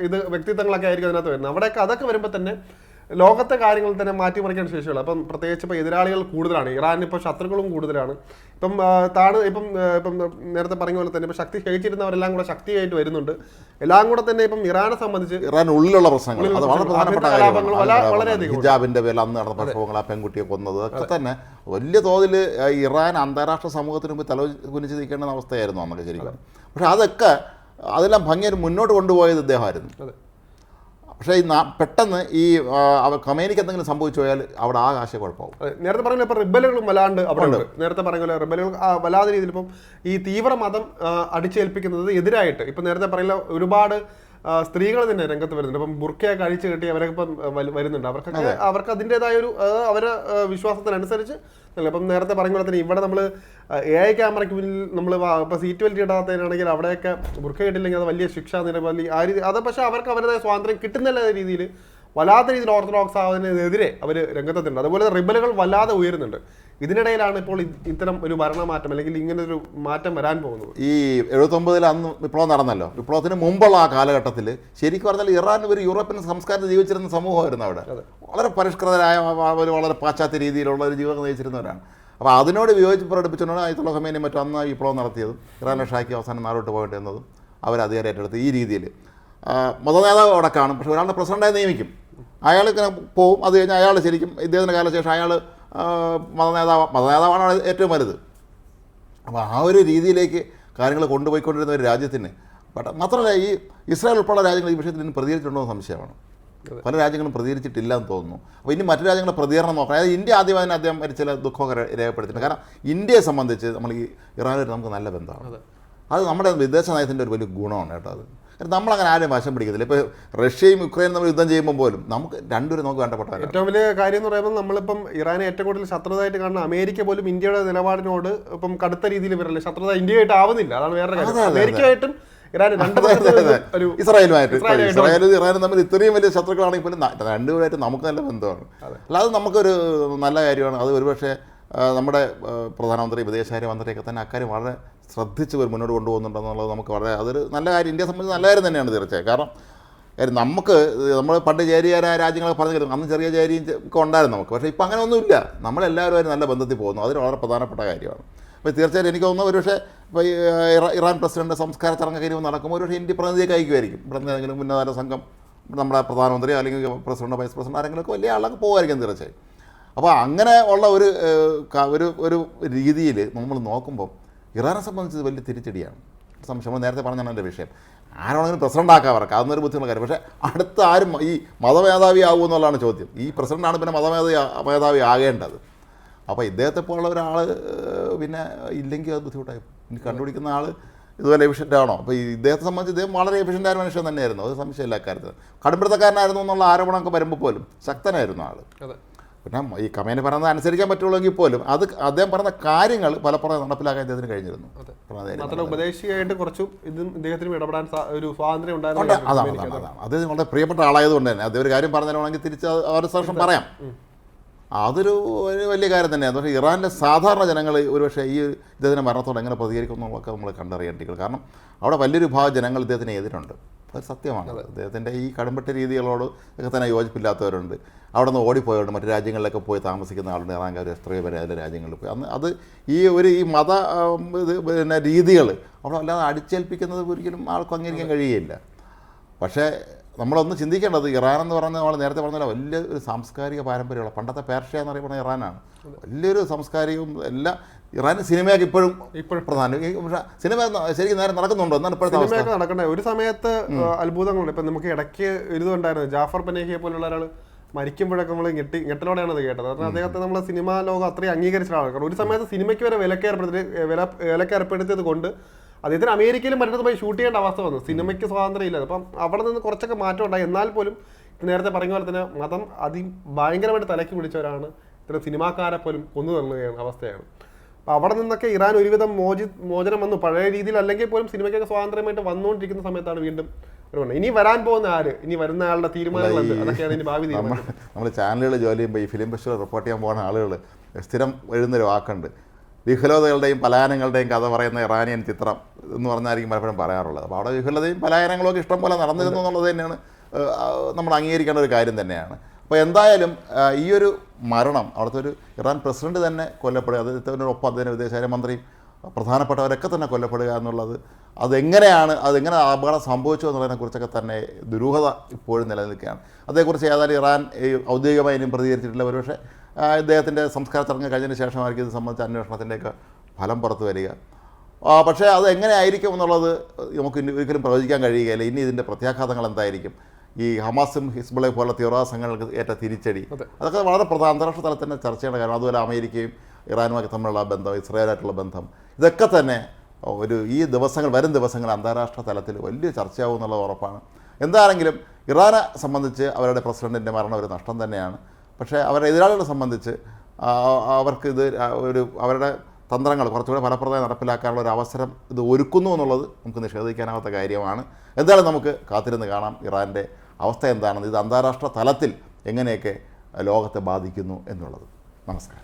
B: ഇത് വ്യക്തിത്വങ്ങളൊക്കെ ആയിരിക്കും അതിനകത്ത് വരുന്നത്. അവിടെയൊക്കെ അതൊക്കെ വരുമ്പോൾ തന്നെ ലോകത്തെ കാര്യങ്ങൾ തന്നെ മാറ്റിമറിക്കാൻ ശേഷിയുള്ളൂ അപ്പം പ്രത്യേകിച്ച് ഇപ്പോൾ എതിരാളികൾ കൂടുതലാണ് ഇറാൻ ഇപ്പോൾ ശത്രുക്കളും കൂടുതലാണ്. ഇപ്പം താണ് ഇപ്പം ഇപ്പം നേരത്തെ പറഞ്ഞ പോലെ തന്നെ ഇപ്പം ശക്തി ക്ഷയിച്ചിരുന്നവരെല്ലാം കൂടെ ശക്തിയായിട്ട് വരുന്നുണ്ട്. എല്ലാം കൂടെ തന്നെ ഇപ്പം ഇറാനെ സംബന്ധിച്ച്
A: ഇറാൻ ഉള്ളിലുള്ള പ്രശ്നങ്ങൾ അത് വളരെ. പ്രധാനപ്പെട്ട കാര്യമാണ് ഹിജാബിന്റെ പേരിൽ അന്ന് നടന്ന പ്രക്ഷോഭങ്ങൾ ആ പെൺകുട്ടിയെ കൊന്നത്. ഒക്കെ തന്നെ വലിയ തോതിൽ ഇറാൻ അന്താരാഷ്ട്ര സമൂഹത്തിന് മുമ്പ് തല കുനിച്ച് നിൽക്കേണ്ട അവസ്ഥയായിരുന്നു അന്നൊക്കെ ശരിക്കും. പക്ഷെ അതൊക്കെ അതെല്ലാം ഭംഗിയായിട്ട് മുന്നോട്ട് കൊണ്ടുപോയത് ഇദ്ദേഹമായിരുന്നു. പക്ഷേ ഈ പെട്ടെന്ന് ഈ കമേനിക്ക് എന്തെങ്കിലും സംഭവിച്ചു പോയാൽ അവിടെ ആ ആശയ കുഴപ്പമാവും.
B: നേരത്തെ പറഞ്ഞ ഇപ്പം റിബലുകളും വല്ലാണ്ട് അവിടെ ഉണ്ട്. നേരത്തെ പറഞ്ഞ പോലെ റിബലുകൾ വല്ലാതെ രീതിയിൽ ഇപ്പം ഈ തീവ്ര മതം ആ, അടിച്ചേൽപ്പിക്കുന്നത് എതിരായിട്ട്. ഇപ്പം നേരത്തെ പറയുന്ന ഒരുപാട് സ്ത്രീകൾ തന്നെ രംഗത്ത് വരുന്നുണ്ട്. അപ്പം ബുർക്കയൊക്കെ അഴിച്ചു കെട്ടി അവരൊക്കെ ഇപ്പം വരുന്നുണ്ട്. അവർക്കൊക്കെ അവർക്ക് അതിന്റെതായ ഒരു അവരെ വിശ്വാസത്തിനനുസരിച്ച് അല്ല അപ്പം നേരത്തെ പറഞ്ഞ പോലെ തന്നെ ഇവിടെ നമ്മൾ എ ഐ ക്യാമറയ്ക്ക് മുന്നിൽ നമ്മൾ ഇപ്പം സീറ്റ് ബെൽറ്റ് ഇടാത്തതിനാണെങ്കിൽ അവിടെയൊക്കെ ബുർക്ക കിട്ടില്ലെങ്കിൽ അത് വലിയ ശിക്ഷ നിരവധി ആ രീതി അത് പക്ഷേ അവർക്ക് അവരുടേതായ സ്വാതന്ത്ര്യം കിട്ടുന്നില്ല രീതിയിൽ വല്ലാത്ത രീതിയിൽ ഓർത്തഡോക്സ് ആവുന്നതിനെതിരെ അവർ രംഗത്തെത്തുന്നുണ്ട്. അതുപോലെ റിബലുകൾ വല്ലാതെ ഉയരുന്നുണ്ട്. ഇതിനിടയിലാണ് ഇപ്പോൾ ഇത്തരം ഒരു ഭരണമാറ്റം അല്ലെങ്കിൽ ഇങ്ങനെ ഒരു മാറ്റം വരാൻ പോകുന്നത്.
A: ഈ എഴുപത്തൊമ്പതിൽ അന്ന് വിപ്ലവം നടന്നല്ലോ. വിപ്ലവത്തിന് മുമ്പുള്ള ആ കാലഘട്ടത്തിൽ ശരിക്കും പറഞ്ഞാൽ ഇറാൻ ഒരു യൂറോപ്യൻ സംസ്കാരത്തിൽ ജീവിച്ചിരുന്ന സമൂഹമായിരുന്നു അവിടെ. വളരെ പരിഷ്കൃതരായ ഒരു വളരെ പാശ്ചാത്യ രീതിയിലുള്ള ഒരു ജീവിതം നയിച്ചിരുന്നവരാണ്. അപ്പോൾ അതിനോട് വിയോജിപ്പ് പ്രകടിപ്പിച്ചുകൊണ്ടാണ് ആയത്തുള്ള ഹമേനി മറ്റും അന്ന് വിപ്ലവം നടത്തിയതും. ഇറാനെ ഷാക്കി അവസാനം നാടോട്ട് പോകേണ്ടി വന്നതും അവർ അധികാരം ഏറ്റെടുത്ത് ഈ രീതിയിൽ മതനേതാവ് അവിടെ കാണും. പക്ഷേ ഒരാളുടെ പ്രസിഡന്റായി നിയമിക്കും. അയാൾ ഇങ്ങനെ പോവും. അത് കഴിഞ്ഞാൽ അയാൾ ശരിക്കും ഇദ്ദേഹത്തിന്റെ കാലശേഷം അയാൾ മതനേതാവ് മതനേതാവാണ് ഏറ്റവും വലുത്. അപ്പോൾ ആ ഒരു രീതിയിലേക്ക് കാര്യങ്ങൾ കൊണ്ടുപോയിക്കൊണ്ടിരുന്ന ഒരു രാജ്യത്തിന് ബട്ട് മാത്രമല്ല ഈ ഇസ്രായേൽ ഉൾപ്പെടെ രാജ്യങ്ങൾ ഈ വിഷയത്തിൽ ഇനി പ്രതികരിച്ചിട്ടുണ്ടോ എന്ന് സംശയമാണ്. പല രാജ്യങ്ങളും പ്രതികരിച്ചിട്ടില്ല എന്ന് തോന്നുന്നു. അപ്പോൾ ഇനി മറ്റു രാജ്യങ്ങളെ പ്രതികരണം നോക്കണം. അതായത് ഇന്ത്യ ആദ്യം അതിന് അദ്ദേഹം ഒരു ചില ദുഃഖമൊക്കെ രേഖപ്പെടുത്തിയിട്ടുണ്ട്. കാരണം ഇന്ത്യയെ സംബന്ധിച്ച് നമ്മൾ ഈ ഇറാനുമായിട്ട് നമുക്ക് നല്ല ബന്ധമാണ്. അത്. നമ്മുടെ വിദേശ നയത്തിന്റെ ഒരു വലിയ ഗുണമാണ് കേട്ടോ അത്. നമ്മളങ്ങനെ ആരും വശം പിടിക്കത്തില്ല. ഇപ്പോൾ റഷ്യയും യുക്രൈനും നമ്മൾ യുദ്ധം ചെയ്യുമ്പോൾ പോലും നമുക്ക് രണ്ടുപേരും നമുക്ക് വേണ്ടപ്പെട്ടവരാണ്.
B: ഏറ്റവും വലിയ കാര്യം എന്ന് പറയുമ്പോൾ നമ്മളിപ്പം ഇറാനെ ഏറ്റവും കൂടുതൽ ശത്രുതായിട്ട് കാണുന്ന അമേരിക്ക പോലും ഇന്ത്യയുടെ നിലപാടിനോട് ഇപ്പം കടുത്ത രീതിയിൽ വരില്ല ശത്രുത ഇന്ത്യയായിട്ട് ആവുന്നില്ല. അതാണ് വേറെ കാര്യം. അമേരിക്കയായിട്ടും
A: ഇസ്രായേലുമായിട്ട് ഇസ്രായേലും ഇറാനും തമ്മിൽ ഇത്രയും വലിയ ശത്രുക്കളാണെങ്കിൽ പോലും രണ്ടുപേരായിട്ട് നമുക്ക് നല്ല ബന്ധമാണ്. അല്ലാതെ നമുക്കൊരു നല്ല കാര്യമാണ്. അത് ഒരുപക്ഷെ നമ്മുടെ പ്രധാനമന്ത്രി വിദേശകാര്യ മന്ത്രിയൊക്കെ തന്നെ അക്കാര്യം വളരെ ശ്രദ്ധിച്ച് ഒരു മുന്നോട്ട് കൊണ്ടുപോകുന്നുണ്ടെന്നുള്ളത് നമുക്ക് വളരെ അതൊരു നല്ല കാര്യം. ഇന്ത്യയെ സംബന്ധിച്ച് നല്ല കാര്യം തന്നെയാണ് തീർച്ചയായും. കാരണം കാര്യം നമുക്ക് നമ്മൾ പണ്ട് ചേരിയാരായ രാജ്യങ്ങളൊക്കെ പറഞ്ഞു അന്ന് ചെറിയ ചേരിയും ഒക്കെ ഉണ്ടായിരുന്നു നമുക്ക്. പക്ഷേ ഇപ്പോൾ അങ്ങനെ ഒന്നുമില്ല നമ്മളെല്ലാവരും നല്ല ബന്ധത്തിൽ പോകുന്നു. അതൊരു വളരെ പ്രധാനപ്പെട്ട കാര്യമാണ്. അപ്പോൾ തീർച്ചയായിട്ടും എനിക്ക് തോന്നുന്നു ഒരുപക്ഷെ ഇപ്പോൾ ഇറാൻ പ്രസിഡന്റ് സംസ്കാര ചടങ്ങ് നടക്കുമ്പോൾ ഒരുപക്ഷെ ഇന്ത്യ പ്രതിനിധിയൊക്കെ അയക്കുമായിരിക്കും. ഇവിടെ ഏതെങ്കിലും ഉന്നതതല സംഘം നമ്മുടെ പ്രധാനമന്ത്രി അല്ലെങ്കിൽ പ്രസിഡന്റ് വൈസ് പ്രസിഡന്റ് ആരെങ്കിലുമൊക്കെ വലിയ ആളൊക്കെ പോകുമായിരിക്കും തീർച്ചയായും. അപ്പോൾ അങ്ങനെ ഉള്ള ഒരു ഒരു ഒരു രീതിയിൽ നമ്മൾ നോക്കുമ്പോൾ ഇറാനെ സംബന്ധിച്ചത് വലിയ തിരിച്ചടിയാണ്. സംശയം. നേരത്തെ പറഞ്ഞാണ് എന്റെ വിഷയം. ആരാണെങ്കിലും പ്രസിഡന്റ് ആക്കാം അവർക്ക് അതൊന്നൊരു ബുദ്ധിമുട്ടുള്ള കാര്യം. പക്ഷേ അടുത്ത ആരും ഈ മതമേധാവി ആകുമോ എന്നുള്ളതാണ് ചോദ്യം. ഈ പ്രസിഡന്റാണ് പിന്നെ മതമേധാവി മേധാവി ആകേണ്ടത്. അപ്പോൾ ഇദ്ദേഹത്തെ പോലുള്ള ഒരാൾ പിന്നെ ഇല്ലെങ്കിൽ അത് ബുദ്ധിമുട്ടായി കണ്ടുപിടിക്കുന്ന ആൾ ഇതുപോലെ എഫിഷ്യന്റ് ആണോ? അപ്പോൾ ഇദ്ദേഹത്തെ സംബന്ധിച്ച് ഇദ്ദേഹം വളരെ എഫിഷ്യന്റ് ആയ മനുഷ്യൻ തന്നെയായിരുന്നു. അത് സംശയമില്ല കാര്യത്തിൽ കടുംപിടുത്തക്കാരനായിരുന്നു എന്നുള്ള ആരോപണമൊക്കെ വരുമ്പോൾ പോലും ശക്തനായിരുന്നു ആൾ
B: അതെ.
A: പിന്നെ ഈ കമേനി പറയുന്നത് അനുസരിക്കാൻ പറ്റുള്ളെങ്കിൽ പോലും അത് അദ്ദേഹം പറഞ്ഞ കാര്യങ്ങൾ പലപ്പോഴും നടപ്പിലാക്കാൻ ഇദ്ദേഹത്തിന് കഴിഞ്ഞിരുന്നു.
B: മാത്രമല്ല ഉപദേശിയായിട്ട് കുറച്ചും ഇതും ഇദ്ദേഹത്തിനും ഇടപെടാൻ ഒരു സ്വാതന്ത്ര്യം ഉണ്ടായിരുന്നു
A: അതാണ് അതാണ് അതാണ്. അത് വളരെ പ്രിയപ്പെട്ട ആളായതുകൊണ്ട് തന്നെ. അദ്ദേഹം ഒരു കാര്യം പറഞ്ഞാലാണെങ്കിൽ തിരിച്ച് അവരുടെ സാക്ഷ്യം പറയാം. അതൊരു ഒരു വലിയ കാര്യം തന്നെയാണ്. പക്ഷേ ഇറാന്റെ സാധാരണ ജനങ്ങൾ ഒരുപക്ഷെ ഈ ഇദ്ദേഹത്തിന്റെ മരണത്തോട് എങ്ങനെ പ്രതികരിക്കും എന്നുള്ളതൊക്കെ നമ്മൾ കണ്ടറിയേണ്ടികൾ കാരണം അവിടെ വലിയൊരു ഭാഗം ജനങ്ങൾ ഇദ്ദേഹത്തിന് എതിരുണ്ട്. അത് സത്യമാണ്. അദ്ദേഹത്തിന്റെ ഈ കടുംപെട്ട രീതികളോട് ഒക്കെ തന്നെ യോജിപ്പില്ലാത്തവരുണ്ട്. അവിടെ നിന്ന് ഓടിപ്പോയവരുണ്ട്. മറ്റു രാജ്യങ്ങളിലൊക്കെ പോയി താമസിക്കുന്ന ആളുണ്ട്. ഇറാൻകാർ എത്രയോ പേര് അതിലെ രാജ്യങ്ങളിൽ പോയി. അന്ന് അത് ഈ ഒരു ഈ മത ഇത് പിന്നെ രീതികൾ അവിടെ അല്ലാതെ അടിച്ചേൽപ്പിക്കുന്നത് ഒരിക്കലും ആൾക്കും അംഗീകരിക്കാൻ കഴിയുകയില്ല പക്ഷേ നമ്മളൊന്ന് ചിന്തിക്കേണ്ടത് ഇറാൻ എന്ന് പറയുന്നത് നമ്മൾ നേരത്തെ പറഞ്ഞ വലിയ ഒരു സാംസ്കാരിക പാരമ്പര്യമുള്ള പണ്ടത്തെ പേർഷ്യ എന്ന് അറിയപ്പെടുന്ന ഇറാനാണ്. വലിയൊരു സാംസ്കാരികവും എല്ലാ ഇറാൻ സിനിമയൊക്കെ ഇപ്പോഴും
B: ഇപ്പോഴും.
A: പ്രധാനം. പക്ഷേ സിനിമ ശരിക്കും നേരെ നടക്കുന്നുണ്ടോ? എന്നാണ് ഇപ്പോഴത്തെ
B: സിനിമയൊക്കെ നടക്കണ്ടേ? ഒരു സമയത്ത് അത്ഭുതങ്ങളുണ്ട്. ഇപ്പം നമുക്ക് ഇടയ്ക്ക് ഇതുണ്ടായിരുന്നു ജാഫർ പനേഹിയെ പോലുള്ള ഒരാൾ മരിക്കുമ്പോഴൊക്കെ നമ്മൾ ഞെട്ടി ഞെട്ടലോടെയാണ് അത് കേട്ടത്. കാരണം അദ്ദേഹത്തെ നമ്മൾ സിനിമാ ലോകം അത്രയും അംഗീകരിച്ച ആളാണ്. കാരണം ഒരു സമയത്ത് സിനിമയ്ക്ക് വരെ വിലക്കേർപ്പെടുത്തി വില വിലക്കേർപ്പെടുത്തിയത് കൊണ്ട് അദ്ദേഹത്തിന് അമേരിക്കയിലും മറ്റൊരു പോയി ഷൂട്ട് ചെയ്യേണ്ട അവസ്ഥ വന്നു. സിനിമയ്ക്ക് സ്വാതന്ത്ര്യം ഇല്ല അപ്പം അവിടെ നിന്ന് കുറച്ചൊക്കെ മാറ്റം ഉണ്ടായി. എന്നാൽ പോലും നേരത്തെ പറഞ്ഞ പോലെ തന്നെ മതം അതി ഭയങ്കരമായിട്ട് തലയ്ക്ക് പിടിച്ചവരാണ് ഇത്തരം സിനിമാക്കാരെ പോലും കൊന്നു തള്ളുകയാണ് അവസ്ഥയാണ്. അപ്പൊ അവിടെ നിന്നൊക്കെ ഇറാൻ ഒരുവിധം മോചി മോചനം വന്നു. പഴയ രീതിയിൽ അല്ലെങ്കിൽ പോലും സിനിമയ്ക്കൊക്കെ സ്വാതന്ത്ര്യമായിട്ട് വന്നുകൊണ്ടിരിക്കുന്ന സമയത്താണ് വീണ്ടും. ഇനി വരാൻ പോകുന്ന ആര്? ഇനി വരുന്ന ആളുടെ തീരുമാനങ്ങളുണ്ട് അതൊക്കെയാണ് ഇനി ഭാവി
A: നമ്മൾ
B: തീരുമാനം.
A: നമ്മൾ ചാനലുകൾ ജോലി ചെയ്യുമ്പോൾ ഈ ഫിലിം ഫെസ്റ്റിവൽ റിപ്പോർട്ട് ചെയ്യാൻ പോകുന്ന ആളുകൾ സ്ഥിരം എഴുതുന്നൊരു വാക്കുണ്ട്. വിഹുലതകളുടെയും പലായനങ്ങളുടെയും കഥ പറയുന്ന ഇറാനിയൻ ചിത്രം എന്ന് പറഞ്ഞായിരിക്കും പലപ്പോഴും പറയാറുള്ളത്. അപ്പോൾ അവിടെ വിഹുലതയും പലായനങ്ങളും ഒക്കെ ഇഷ്ടം പോലെ നടന്നിരുന്നു എന്നുള്ളത് തന്നെയാണ് നമ്മൾ അംഗീകരിക്കേണ്ട ഒരു കാര്യം തന്നെയാണ്. അപ്പോൾ എന്തായാലും ഈ ഒരു മരണം. അവിടുത്തെ ഒരു ഇറാൻ പ്രസിഡന്റ് തന്നെ കൊല്ലപ്പെടുക അദ്ദേഹത്തിനൊപ്പം അദ്ദേഹം വിദേശകാര്യമന്ത്രിയും പ്രധാനപ്പെട്ടവരൊക്കെ തന്നെ കൊല്ലപ്പെടുക എന്നുള്ളത് അതെങ്ങനെയാണ് അതെങ്ങനെ അപകടം സംഭവിച്ചു എന്നുള്ളതിനെ കുറിച്ചൊക്കെ തന്നെ ദുരൂഹത ഇപ്പോഴും നിലനിൽക്കുകയാണ്. അതേക്കുറിച്ച് ഏതായാലും ഇറാൻ ഔദ്യോഗികമായി ഇനിയും പ്രതികരിച്ചിട്ടില്ല. ഒരുപക്ഷെ പക്ഷേ ഇദ്ദേഹത്തിന്റെ സംസ്കാര ചടങ്ങ് കഴിഞ്ഞതിന് ശേഷമായിരിക്കും ഇത് സംബന്ധിച്ച അന്വേഷണത്തിന്റെയൊക്കെ ഫലം പുറത്തു വരിക. പക്ഷേ അത് എങ്ങനെ ആയിരിക്കും എന്നുള്ളത് നമുക്ക് ഇനി ഒരിക്കലും പ്രവചിക്കാൻ കഴിയുകയില്ല. ഇനി ഇതിന്റെ പ്രത്യാഘാതങ്ങൾ എന്തായിരിക്കും? ഈ ഹമാസും ഹിസ്ബുളെ പോലെ തീവ്രവാദ സംഘങ്ങൾക്ക് ഏറ്റ തിരിച്ചടി. അതൊക്കെ വളരെ പ്രധാന അന്താരാഷ്ട്ര തലത്തിൽ തന്നെ ചർച്ച ചെയ്യേണ്ട കാര്യം അതുപോലെ അമേരിക്കയും ഇറാനുമൊക്കെ തമ്മിലുള്ള ബന്ധം ഇസ്രായേലായിട്ടുള്ള ബന്ധം. ഇതൊക്കെ തന്നെ ഒരു ഈ ദിവസങ്ങൾ വരും ദിവസങ്ങൾ അന്താരാഷ്ട്ര തലത്തിൽ വലിയ ചർച്ചയാവും എന്നുള്ളത് ഉറപ്പാണ്. എന്താണെങ്കിലും ഇറാനെ സംബന്ധിച്ച് അവരുടെ പ്രസിഡന്റിന്റെ മരണം ഒരു നഷ്ടം തന്നെയാണ്. പക്ഷേ അവരുടെ എതിരാളികളെ സംബന്ധിച്ച് അവർക്ക് ഇത് ഒരു അവരുടെ തന്ത്രങ്ങൾ കുറച്ചുകൂടെ ഫലപ്രദമായി നടപ്പിലാക്കാനുള്ള ഒരു അവസരം ഇത് ഒരുക്കുന്നു എന്നുള്ളത് നമുക്ക് നിഷേധിക്കാനാവാത്ത കാര്യമാണ്. എന്തായാലും നമുക്ക് കാത്തിരുന്ന് കാണാം ഇറാന്റെ അവസ്ഥ എന്താണെന്ന് ഇത് അന്താരാഷ്ട്ര തലത്തിൽ എങ്ങനെയൊക്കെ ലോകത്തെ ബാധിക്കുന്നു എന്നുള്ളത്. നമസ്കാരം.